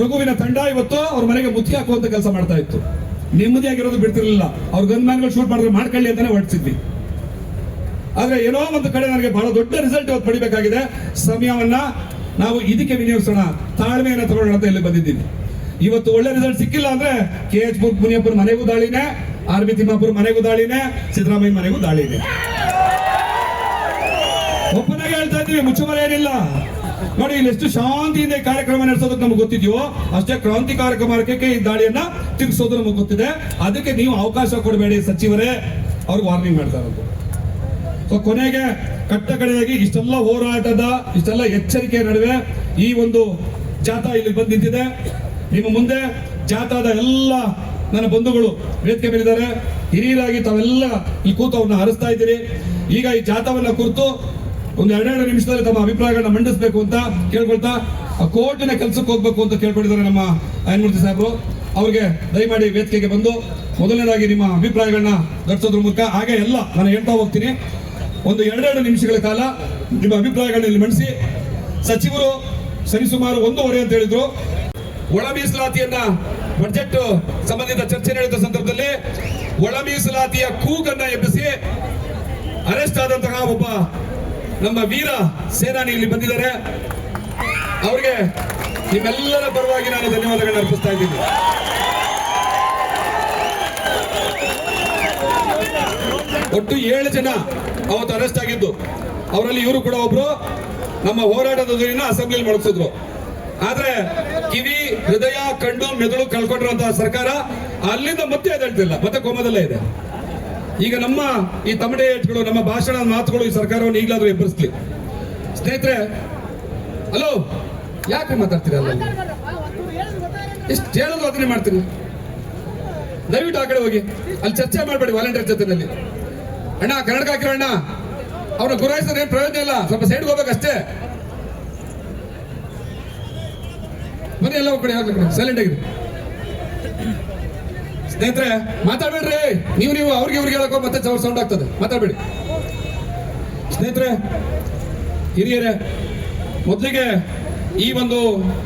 A: ರಘುವಿನ ತಂಡ ಇವತ್ತು ಅವ್ರ ಮನೆಗೆ ಮುತ್ತಿ ಹಾಕುವಂತ ಕೆಲಸ ಮಾಡ್ತಾ ಇತ್ತು. ನೆಮ್ಮದಿಯಾಗಿರೋದು ಬಿಡ್ತಿರ್ಲಿಲ್ಲ. ಅವ್ರ ಗನ್ ಮ್ಯಾನ್ಗಳು ಶೂಟ್ ಮಾಡಿದ್ರೆ ಮಾಡ್ಕೊಳ್ಳಿ ಅಂತಾನೆ ಹೊಡ್ಸಿದ್ವಿ ಆದ್ರೆ ಏನೋ ಒಂದು ಕಡೆ ನನಗೆ ಬಹಳ ದೊಡ್ಡ ರಿಸಲ್ಟ್ ಇವತ್ತು ಪಡಿಬೇಕಾಗಿದೆ. ಸಮಯವನ್ನ ನಾವು ಇದಕ್ಕೆ ವಿನಿಯೋಗಿಸೋಣ. ತಾಳ್ಮೆಯನ್ನು ತಗೊಳ್ಳೋಣ ಅಂತ ಇಲ್ಲಿ ಬಂದಿದ್ದೀನಿ ಇವತ್ತು ಒಳ್ಳೆ ರಿಸಲ್ಟ್ ಸಿಕ್ಕಿಲ್ಲ ಅಂದ್ರೆ ಕೆ ಎಚ್ ಮುನಿಯಪ್ಪನ ಮನೆಗೂ ದಾಳಿನೇ. ಆರ್ ಬಿ ತಿಮ್ಮಾಪುರ ಮನೆಗೂ ದಾಳಿನೇ, ಸಿದ್ದರಾಮಯ್ಯ ಮನೆಗೂ ದಾಳಿನೇ. ಒಪ್ಪನಾಗೆ ಹೇಳ್ತಾ ಇದ್ದೀವಿ, ಮುಚ್ಚುಮರ ಏನಿಲ್ಲ. ನೋಡಿ ಇಲ್ಲಿ ಎಷ್ಟು ಶಾಂತಿಯಿಂದ ಕಾರ್ಯಕ್ರಮ ನಡೆಸೋದಕ್ಕೆ ನಮ್ಗೆ ಗೊತ್ತಿದೆಯೋ, ಅಷ್ಟೇ ಕ್ರಾಂತಿಕಾರಕ ಮಾರ್ಗಕ್ಕೆ ಈ ದಾಳಿಯನ್ನ ತಿರುಗಿಸೋದು ನಮಗೆ ಗೊತ್ತಿದೆ. ಅದಕ್ಕೆ ನೀವು ಅವಕಾಶ ಕೊಡಬೇಡಿ ಸಚಿವರೇ. ಅವ್ರಿಗೆ ವಾರ್ನಿಂಗ್ ಮಾಡ್ತಾ ಇರೋದು ಸೊ ಕೊನೆಗೆ ಕಟ್ಟ ಕಡೆಯಾಗಿ ಇಷ್ಟೆಲ್ಲ ಹೋರಾಟದ, ಇಷ್ಟೆಲ್ಲ ಎಚ್ಚರಿಕೆ ನಡುವೆ ಈ ಒಂದು ಜಾಥಾ ಇಲ್ಲಿ ಬಂದಿದ್ದಿದೆ ನಿಮ್ಮ ಮುಂದೆ ಜಾಥಾದ ಎಲ್ಲ ನನ್ನ ಬಂಧುಗಳು ವೇದಿಕೆ ಮೇಲಿದ್ದಾರೆ. ಹಿರಿಯರಾಗಿ ತಾವೆಲ್ಲ ಈ ಕೂತವನ್ನು ಹರಿಸ್ತಾ ಇದ್ದೀರಿ. ಈಗ ಈ ಜಾಥಾವನ್ನ ಕುರಿತು ಒಂದು ಎರಡೆರಡು ನಿಮಿಷದಲ್ಲಿ ತಮ್ಮ ಅಭಿಪ್ರಾಯಗಳನ್ನ ಮಂಡಿಸಬೇಕು ಅಂತ ಕೇಳ್ಕೊಳ್ತಾ, ಆ ಕೋರ್ಟಿನ ಕೆಲಸಕ್ಕೆ ಹೋಗ್ಬೇಕು ಅಂತ ಕೇಳ್ಕೊಂಡಿದ್ದಾರೆ ನಮ್ಮ ಅಯನ್ಮೂರ್ತಿ ಸಾಹೇಬರು. ಅವ್ರಿಗೆ ದಯಮಾಡಿ ವೇದಿಕೆಗೆ ಬಂದು ಮೊದಲನೇದಾಗಿ ನಿಮ್ಮ ಅಭಿಪ್ರಾಯಗಳನ್ನ ಘಟಿಸೋದ್ರ ಮೂಲಕ, ಹಾಗೆ ಎಲ್ಲ ನಾನು ಹೇಳ್ತಾ ಹೋಗ್ತೀನಿ. ಒಂದು ಎರಡೆರಡು ನಿಮಿಷಗಳ ಕಾಲ ನಿಮ್ಮ ಅಭಿಪ್ರಾಯಗಳನ್ನ ಇಲ್ಲಿ ಮಂಡಿಸಿ. ಸಚಿವರು ಸರಿಸುಮಾರು ಒಂದೂವರೆ ಅಂತ ಹೇಳಿದ್ರು. ಒಳ ಮೀಸಲಾತಿಯನ್ನ ಬಜೆಟ್ ಸಂಬಂಧಿತ ಚರ್ಚೆ ನಡೆದ ಸಂದರ್ಭದಲ್ಲಿ ಒಳ ಮೀಸಲಾತಿಯ ಕೂಗನ್ನ ಎಬ್ಬಿಸಿ ಅರೆಸ್ಟ್ ಆದಂತಹ ಒಬ್ಬ ನಮ್ಮ ವೀರ ಸೇನಾನಿ ಇಲ್ಲಿ ಬಂದಿದ್ದಾರೆ. ಅವರಿಗೆ ನಿಮ್ಮೆಲ್ಲರ ಪರವಾಗಿ ನಾನು ಧನ್ಯವಾದಗಳನ್ನ ಅರ್ಪಿಸ್ತಾ ಇದ್ದೀನಿ. ಒಟ್ಟು ಏಳು ಜನ ಅವತ್ತು ಅರೆಸ್ಟ್ ಆಗಿದ್ದು, ಅವರಲ್ಲಿ ಇವರು ಕೂಡ ಒಬ್ರು ನಮ್ಮ ಹೋರಾಟದ ಅಸೆಂಬ್ಲಿಯಲ್ಲಿ ಮೊಳಗಿಸಿದ್ರು ಆದ್ರೆ ಕಿವಿ ಹೃದಯ ಕಂಡು ಮೆದುಳು ಕಳ್ಕೊಂಡಿರುವಂತಹ ಸರ್ಕಾರ ಅಲ್ಲಿಂದ ಮತ್ತೆ ಎದ್ದೇಳ್ತಿಲ್ಲ ಮತ್ತೆ ಕೋಮದಲ್ಲೇ ಇದೆ. ಈಗ ನಮ್ಮ ಈ ತಮಿಳು ಏಟ್ಗಳು, ನಮ್ಮ ಭಾಷಣ ಮಾತುಗಳು ಈ ಸರ್ಕಾರವನ್ನು ಈಗಲಾದ್ರೂ ಎಬ್ಬರಿಸ್ಲಿ. ಸ್ನೇಹಿತರೆ, ಹಲೋ, ಯಾಕೆ ಮಾತಾಡ್ತೀರಲ್ಲ ಇಷ್ಟು ಹೇಳೋದು ಅದನ್ನೇ ಮಾಡ್ತೀನಿ. ದಯವಿಟ್ಟು ಆ ಕಡೆ ಹೋಗಿ, ಅಲ್ಲಿ ಚರ್ಚೆ ಮಾಡಬೇಡಿ ವಾಲಂಟಿಯರ್ ಜೊತೆನಲ್ಲಿ ಅಣ್ಣ, ಕರ್ನಾಟಕ ಹಾಕಿರೋ ಅಣ್ಣ, ಅವ್ರನ್ನ ಗುರಾಯಿಸಿದ್ರೆ ಏನು ಪ್ರಯೋಜನ ಇಲ್ಲ, ಸ್ವಲ್ಪ ಸೈಡ್ಗೆ ಹೋಗ್ಬೇಕಷ್ಟೇ. ಬನ್ನಿ, ಎಲ್ಲ ಕಡೆ ಸೈಲೆಂಟ್ ಆಗಿದೆ. ಸ್ನೇಹಿತರೆ, ಮಾತಾಡ್ಬೇಡ್ರಿ. ನೀವು ನೀವು ಅವ್ರಿಗೆ ಇವ್ರಿಗೆ ಹೇಳಕ್ಕೋ ಮತ್ತೆ ಸೌಂಡ್ ಆಗ್ತದೆ. ಮಾತಾಡ್ಬೇಡಿ. ಸ್ನೇಹಿತರೆ, ಹಿರಿಯರೇ, ಮೊದಲಿಗೆ ಈ ಒಂದು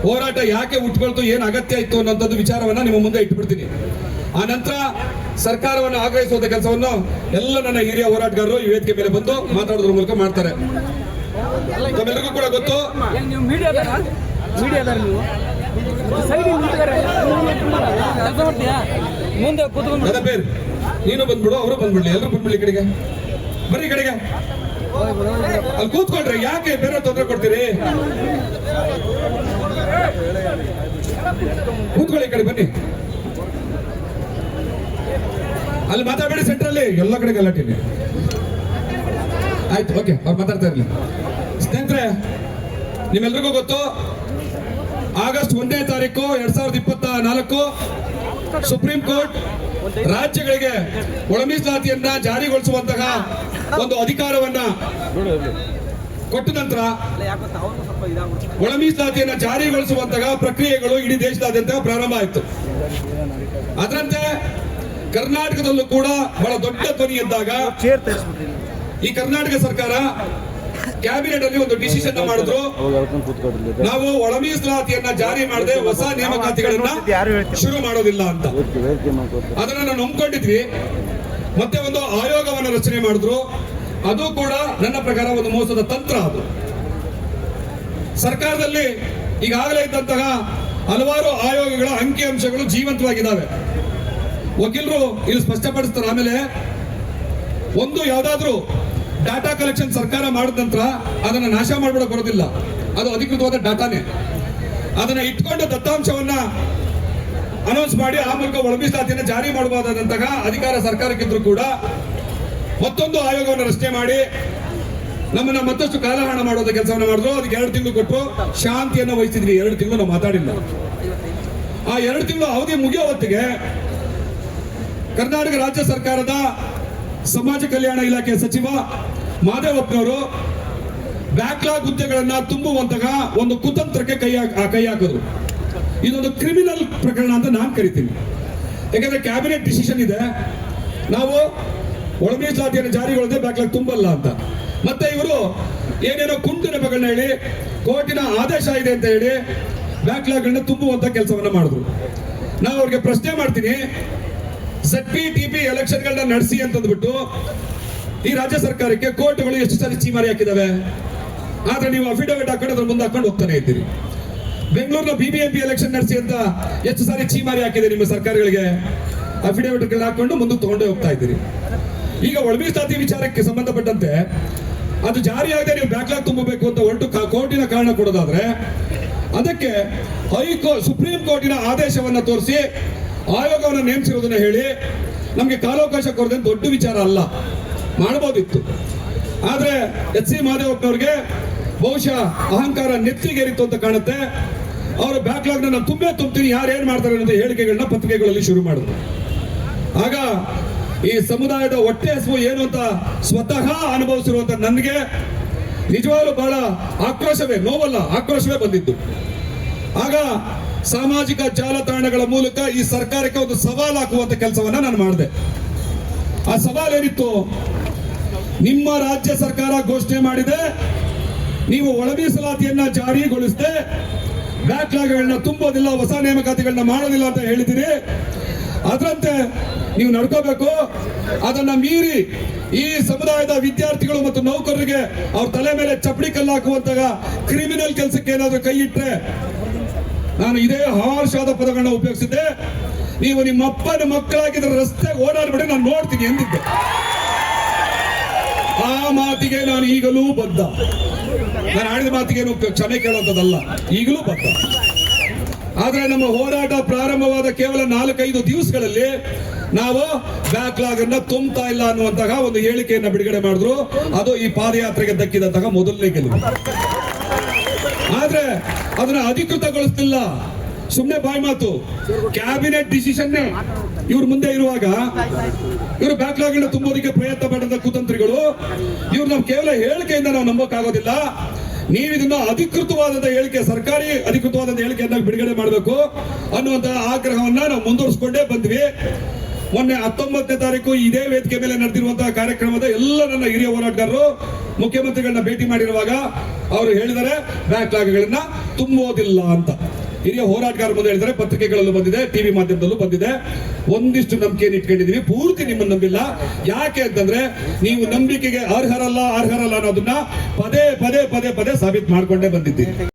A: ಹೋರಾಟ ಯಾಕೆ ಹುಟ್ಕೊಳ್ತು ಏನು ಅಗತ್ಯ ಇತ್ತು ಅನ್ನೋಂಥದ್ದು ವಿಚಾರವನ್ನ ನಿಮ್ಮ ಮುಂದೆ ಇಟ್ಬಿಡ್ತೀನಿ. ಆ ನಂತರ ಸರ್ಕಾರವನ್ನು ಆಗ್ರಹಿಸುವಂತ ಕೆಲಸವನ್ನು ಎಲ್ಲ ನನ್ನ ಹಿರಿಯ ಹೋರಾಟಗಾರರು ಈ ವೇದಿಕೆ ಮೇಲೆ ಬಂದು ಮಾತಾಡೋದ್ರ ಮೂಲಕ ಮಾಡ್ತಾರೆ. ತಮ್ಮೆಲ್ಲರಿಗೂ ಕೂಡ ಗೊತ್ತು.
B: ನೀವು? ಮುಂದೆ ಕೂತ್ಕೊಂಡು
A: ಬೇರೆ ನೀನು ಬಂದ್ಬಿಡು, ಅವರು ಬಂದ್ಬಿಡ್ಲಿ. ಎಲ್ಲರೂ ಬಂದ್ಬಿಡ್ಲಿ ಕಡೆಗೆ. ಬರ್ರಿ ಕಡೆಗೆ. ಅಲ್ಲಿ ಕೂತ್ಕೊಳ್ರಿ. ಯಾಕೆ ಬೇರೆ ತೊಂದರೆ ಕೊಡ್ತೀರಿ? ಕೂತ್ಕೊಳ್ಳಿ ಕಡೆ, ಬನ್ನಿ. ಅಲ್ಲಿ ಮಾತಾಡಬೇಡಿ ಸೆಂಟ್ರಲ್ಲಿ ಎಲ್ಲ ಕಡೆ ಗಲಾಟೆ ಆಯ್ತು ಓಕೆ ಅವ್ರು ಮಾತಾಡ್ತಾ ಇರಲಿ. ಸ್ನೇಹಿತರೆ, ನಿಮ್ಮೆಲ್ರಿಗೂ ಗೊತ್ತು ಆಗಸ್ಟ್ ಒಂದನೇ ತಾರೀಕು ಎರಡ್ ಸಾವಿರದ ಇಪ್ಪತ್ತ ನಾಲ್ಕು ಸುಪ್ರೀಂ ಕೋರ್ಟ್ ರಾಜ್ಯಗಳಿಗೆ ಒಳ ಮೀಸಲಾತಿಯನ್ನ ಜಾರಿಗೊಳಿಸುವಂತಹ ಒಂದು ಅಧಿಕಾರವನ್ನ ಕೊಟ್ಟ ನಂತರ ಒಳ ಮೀಸಲಾತಿಯನ್ನ ಜಾರಿಗೊಳಿಸುವಂತಹ ಪ್ರಕ್ರಿಯೆಗಳು ಇಡೀ ದೇಶದಾದ್ಯಂತ ಪ್ರಾರಂಭ ಆಯಿತು. ಅದರಂತೆ ಕರ್ನಾಟಕದಲ್ಲೂ ಕೂಡ ಬಹಳ ದೊಡ್ಡ ಧ್ವನಿ ಇದ್ದಾಗ ಈ ಕರ್ನಾಟಕ ಸರ್ಕಾರ ಕ್ಯಾಬಿನೆಟ್ ಅಲ್ಲಿ ಒಂದು ಡಿಸಿಷನ್ ಮಾಡಿದ್ರು. ನಾವು ಒಳ ಮೀಸಲಾತಿಯನ್ನ ಜಾರಿ ಮಾಡದೆ ಹೊಸ ನೇಮಕಾತಿಗಳನ್ನ ಶುರು ಮಾಡೋದಿಲ್ಲ ಅಂತ. ಅದನ್ನ ನಾವು ನಂಬ್ಕೊಂಡಿದ್ವಿ. ಮತ್ತೆ ಒಂದು ಆಯೋಗವನ್ನು ರಚನೆ ಮಾಡಿದ್ರು. ಅದು ಕೂಡ ನನ್ನ ಪ್ರಕಾರ ಒಂದು ಮೋಸದ ತಂತ್ರ ಅದು. ಸರ್ಕಾರದಲ್ಲಿ ಈಗಾಗಲೇ ಇದ್ದಂತಹ ಹಲವಾರು ಆಯೋಗಗಳ ಅಂಕಿಅಂಶಗಳು ಜೀವಂತವಾಗಿದ್ದಾವೆ. ವಕೀಲರು ಇಲ್ಲಿ ಸ್ಪಷ್ಟಪಡಿಸ್ತಾರೆ. ಆಮೇಲೆ ಒಂದು ಯಾವ್ದಾದ್ರು ಡಾಟಾ ಕಲೆಕ್ಷನ್ ಸರ್ಕಾರ ಮಾಡಿದ ನಂತರ ಅದನ್ನ ನಾಶ ಮಾಡ್ಬಿಡಕ್ ಬರೋದಿಲ್ಲ. ಅದು ಅಧಿಕೃತವಾದ ಡಾಟಾನೇ. ಅದನ್ನ ಇಟ್ಕೊಂಡು ದತ್ತಾಂಶವನ್ನ ಅನೌನ್ಸ್ ಮಾಡಿ ಆ ಮೂಲಕ ಒಳ ಮೀಸಲಾತಿಯನ್ನು ಜಾರಿ ಮಾಡಬಹುದಾದಂತಹ ಅಧಿಕಾರ ಸರ್ಕಾರಕ್ಕಿದ್ರು ಕೂಡ ಮತ್ತೊಂದು ಆಯೋಗವನ್ನು ರಚನೆ ಮಾಡಿ ನಮ್ಮನ್ನ ಮತ್ತಷ್ಟು ಕಾಲಹರಣ ಮಾಡೋದ ಕೆಲಸವನ್ನ ಮಾಡಿದ್ರು. ಅದಕ್ಕೆ ಎರಡು ತಿಂಗಳು ಕೊಟ್ಟು ಶಾಂತಿಯನ್ನು ವಹಿಸಿದ್ವಿ. ಎರಡು ತಿಂಗಳು ನಾವು ಮಾತಾಡಿಲ್ಲ. ಆ ಎರಡು ತಿಂಗಳು ಅವಧಿ ಮುಗಿಯೋ ಹೊತ್ತಿಗೆ ಕರ್ನಾಟಕ ರಾಜ್ಯ ಸರ್ಕಾರದ ಸಮಾಜ ಕಲ್ಯಾಣ ಇಲಾಖೆ ಸಚಿವ ಮಾದೇವಪ್ಪನವರು ಬ್ಯಾಕ್ಲಾಗ್ ಹುದ್ದೆಗಳನ್ನ ತುಂಬುವಂತಹ ಒಂದು ಕುತಂತ್ರಕ್ಕೆ ಕೈ ಕೈ ಹಾಕಿದ್ರು ಇದೊಂದು ಕ್ರಿಮಿನಲ್ ಪ್ರಕರಣ ಅಂತ ನಾನು ಕರಿತೀನಿ. ಯಾಕಂದ್ರೆ ಕ್ಯಾಬಿನೆಟ್ ಡಿಸಿಷನ್ ಇದೆ. ನಾವು ಒಳ ಮೀಸಲಾತಿಯನ್ನು ಜಾರಿಗೊಳ್ಳದೆ ಬ್ಯಾಕ್ಲಾಗ್ ತುಂಬಲ್ಲ ಅಂತ. ಮತ್ತೆ ಇವರು ಏನೇನೋ ಕುಂಟು ನೆಪಗಳನ್ನ ಹೇಳಿ, ಕೋರ್ಟಿನ ಆದೇಶ ಇದೆ ಅಂತ ಹೇಳಿ ಬ್ಯಾಕ್ಲಾಗ್ಗಳನ್ನ ತುಂಬುವಂತ ಕೆಲಸವನ್ನ ಮಾಡಿದ್ರು. ನಾವು ಅವ್ರಿಗೆ ಪ್ರಶ್ನೆ ಮಾಡ್ತೀನಿ. ಸೆಟ್ ಪಿ ಟಿ ಪಿ ಎಲೆಕ್ಷನ್ಗಳನ್ನ ನಡೆಸಿ ಅಂತಂದ್ಬಿಟ್ಟು ಈ ರಾಜ್ಯ ಸರ್ಕಾರಕ್ಕೆ ಕೋರ್ಟ್ಗಳು ಎಷ್ಟು ಸಾರಿ ಚೀಮಾರಿ ಹಾಕಿದಾವೆ? ಆದ್ರೆ ನೀವು ಅಫಿಡವಿಟ್ ಹಾಕೊಂಡು ಅದ್ರ ಮುಂದೆ ಹಾಕೊಂಡು ಹೋಗ್ತಾನೆ ಇದ್ದೀರಿ. ಬೆಂಗಳೂರಿನ ಬಿಬಿಎಂಪಿ ಎಲೆಕ್ಷನ್ ನಡೆಸಿ ಅಂತ ಎಷ್ಟು ಸಾರಿ ಚೀಮಾರಿ ಹಾಕಿದೆ ನಿಮ್ಮ ಸರ್ಕಾರಗಳಿಗೆ? ಅಫಿಡವಿಟ್ಗಳನ್ನ ಹಾಕೊಂಡು ಮುಂದೆ ತಗೊಂಡೇ ಹೋಗ್ತಾ ಇದ್ದೀರಿ. ಈಗ ಒಳಮೀಸಾತಿ ವಿಚಾರಕ್ಕೆ ಸಂಬಂಧಪಟ್ಟಂತೆ ಅದು ಜಾರಿಯಾಗದೆ ನೀವು ಬ್ಯಾಕ್ಲಾಗ್ ತುಂಬಬೇಕು ಅಂತ ಹೊರಟು ಕೋರ್ಟಿನ ಕಾರಣ ಕೊಡೋದಾದ್ರೆ, ಅದಕ್ಕೆ ಹೈಕೋರ್ಟ್ ಸುಪ್ರೀಂ ಕೋರ್ಟಿನ ಆದೇಶವನ್ನ ತೋರಿಸಿ ಆಯೋಗವನ್ನು ನೇಮಿಸಿರೋದನ್ನ ಹೇಳಿ ನಮಗೆ ಕಾಲಾವಕಾಶ ಕೊಡದೆ ದೊಡ್ಡ ವಿಚಾರ ಅಲ್ಲ. ಮಾಡಬಹುದಿತ್ತು. ಆದ್ರೆ ಎಚ್ ಸಿ ಮಹದೇವಪ್ಪನವ್ರಿಗೆ ಬಹುಶಃ ಅಹಂಕಾರ ನೆತ್ತಿಗೇರಿತ್ತು ಅಂತ ಕಾಣುತ್ತೆ. ಅವರು ಬ್ಯಾಕ್ಲಾಗ್ ನಾನು ತುಂಬೇ ತುಂಬ್ತೀನಿ, ಯಾರು ಏನ್ ಮಾಡ್ತಾರೆ ಅನ್ನೋದು ಹೇಳಿಕೆಗಳನ್ನ ಪತ್ರಿಕೆಗಳಲ್ಲಿ ಶುರು ಮಾಡಿದ್ರು ಆಗ ಈ ಸಮುದಾಯದ ಹೊಟ್ಟೆ ಹಸುವು ಏನು ಅಂತ ಸ್ವತಃ ಅನುಭವಿಸಿರುವಂತ ನನಗೆ ನಿಜವಾಗ್ಲೂ ಬಹಳ ಆಕ್ರೋಶವೇ, ನೋವಲ್ಲ, ಆಕ್ರೋಶವೇ ಬಂದಿದ್ದು. ಆಗ ಸಾಮಾಜಿಕ ಜಾಲತಾಣಗಳ ಮೂಲಕ ಈ ಸರ್ಕಾರಕ್ಕೆ ಒಂದು ಸವಾಲು ಹಾಕುವಂತ ಕೆಲಸವನ್ನ ನಾನು ಮಾಡಿದೆ. ಆ ಸವಾಲ್ ಏನಿತ್ತು ನಿಮ್ಮ ರಾಜ್ಯ ಸರ್ಕಾರ ಘೋಷಣೆ ಮಾಡಿದೆ. ನೀವು ಒಳ ಮೀಸಲಾತಿಯನ್ನ ಜಾರಿಗೊಳಿಸದೆ. ಬ್ಯಾಕ್ಲಾಗ್ಗಳನ್ನ ತುಂಬೋದಿಲ್ಲ, ಹೊಸ ನೇಮಕಾತಿಗಳನ್ನ ಮಾಡೋದಿಲ್ಲ ಅಂತ ಹೇಳಿದ್ದೀರಿ ಅದರಂತೆ ನೀವು ನಡ್ಕೋಬೇಕು. ಅದನ್ನ ಮೀರಿ ಈ ಸಮುದಾಯದ ವಿದ್ಯಾರ್ಥಿಗಳು ಮತ್ತು ನೌಕರರಿಗೆ ಅವ್ರ ತಲೆ ಮೇಲೆ ಚಪ್ಪಡಿ ಕಲ್ಲು ಹಾಕುವಂತಹ ಕ್ರಿಮಿನಲ್ ಕೆಲಸಕ್ಕೆ ಏನಾದರೂ ಕೈ ಇಟ್ಟರೆ ನಾನು ಇದೇ ಹಾರ್ಷಾದ ಪದಗಳನ್ನ ಉಪಯೋಗಿಸಿದ್ದೆ. ನೀವು ನಿಮ್ಮ ಅಪ್ಪನ ಮಕ್ಕಳಾಗಿದ್ರೆ ರಸ್ತೆ ಓಡಾಡ್ಬಿಡಿ ನಾನು ನೋಡ್ತೀನಿ ಎಂದಿದ್ದೆ. ಆ ಮಾತಿಗೆ ನಾನು ಈಗಲೂ ಬದ್ಧ. ನಾನು ಆಡಿದ ಮಾತಿಗೆ ಏನು ಕ್ಷಮೆ ಕೇಳುವಂಥದ್ದಲ್ಲ, ಈಗಲೂ ಬದ್ಧ. ಆದರೆ ನಮ್ಮ ಹೋರಾಟ ಪ್ರಾರಂಭವಾದ ಕೇವಲ ನಾಲ್ಕೈದು ದಿವಸಗಳಲ್ಲಿ ನಾವು ಬ್ಯಾಕ್ಲಾಗ್ ಅನ್ನ ಇಲ್ಲ ಅನ್ನುವಂತಹ ಒಂದು ಹೇಳಿಕೆಯನ್ನು ಬಿಡುಗಡೆ ಮಾಡಿದ್ರು. ಅದು ಈ ಪಾದಯಾತ್ರೆಗೆ ದಕ್ಕಿದಂತಹ ಮೊದಲನೇ ಗೆಲುವು. ಆದ್ರೆ ಅದನ್ನ ಅಧಿಕೃತಗೊಳಿಸ್ತಿಲ್ಲ ಸುಮ್ಮನೆ ಬಾಯಿ ಮಾತು. ಕ್ಯಾಬಿನೆಟ್ ಡಿಸಿಷನ್ ಇವ್ರ ಮುಂದೆ ಇರುವಾಗ ಇವರು ಬ್ಯಾಕ್ಲಾಗ್ ತುಂಬೋದಕ್ಕೆ ಪ್ರಯತ್ನ ಪಡೆದ ಕುತಂತ್ರಿಗಳು, ಇವ್ರು ನಾವು ಕೇವಲ ಹೇಳಿಕೆಯಿಂದ ನಾವು ನಂಬೋಕ್ಕಾಗೋದಿಲ್ಲ. ನೀವು ಇದನ್ನ ಅಧಿಕೃತವಾದಂತ ಹೇಳಿಕೆ, ಸರ್ಕಾರಿ ಅಧಿಕೃತವಾದಂತ ಹೇಳಿಕೆಯನ್ನ ಬಿಡುಗಡೆ ಮಾಡಬೇಕು ಅನ್ನುವಂತಹ ಆಗ್ರಹವನ್ನ ನಾವು ಮುಂದುವರಿಸಿಕೊಂಡೇ ಬಂದ್ವಿ. ಮೊನ್ನೆ ಹತ್ತೊಂಬತ್ತನೇ ತಾರೀಕು ಇದೇ ವೇದಿಕೆ ಮೇಲೆ ನಡೆದಿರುವಂತಹ ಕಾರ್ಯಕ್ರಮದ ಎಲ್ಲ ನನ್ನ ಹಿರಿಯ ಹೋರಾಟಗಾರರು, ಮುಖ್ಯಮಂತ್ರಿಗಳನ್ನ ಭೇಟಿ ಮಾಡಿರುವಾಗ ಅವರು ಹೇಳಿದರೆ ಬ್ಯಾಕ್ಲಾಗ್ಗಳನ್ನ ತುಂಬೋದಿಲ್ಲ ಅಂತ. ಹಿರಿಯ ಹೋರಾಟಗಾರ ಮುಂದೆ ಹೇಳಿದರೆ ಪತ್ರಿಕೆಗಳಲ್ಲೂ ಬಂದಿದೆ, ಟಿವಿ ಮಾಧ್ಯಮದಲ್ಲೂ ಬಂದಿದೆ. ಒಂದಿಷ್ಟು ನಂಬಿಕೆಯನ್ನು ಇಟ್ಕೊಂಡಿದೀವಿ ಪೂರ್ತಿ ನಿಮ್ಮನ್ನು ನಂಬಿಲ್ಲ. ಯಾಕೆ ಅಂತಂದ್ರೆ ನೀವು ನಂಬಿಕೆಗೆ ಅರ್ಹರಲ್ಲ ಅರ್ಹರಲ್ಲ ಅನ್ನೋದನ್ನ ಪದೇ ಪದೇ ಪದೇ ಪದೇ ಸಾಬೀತು ಮಾಡ್ಕೊಂಡೇ ಬಂದಿದ್ದೀರಿ.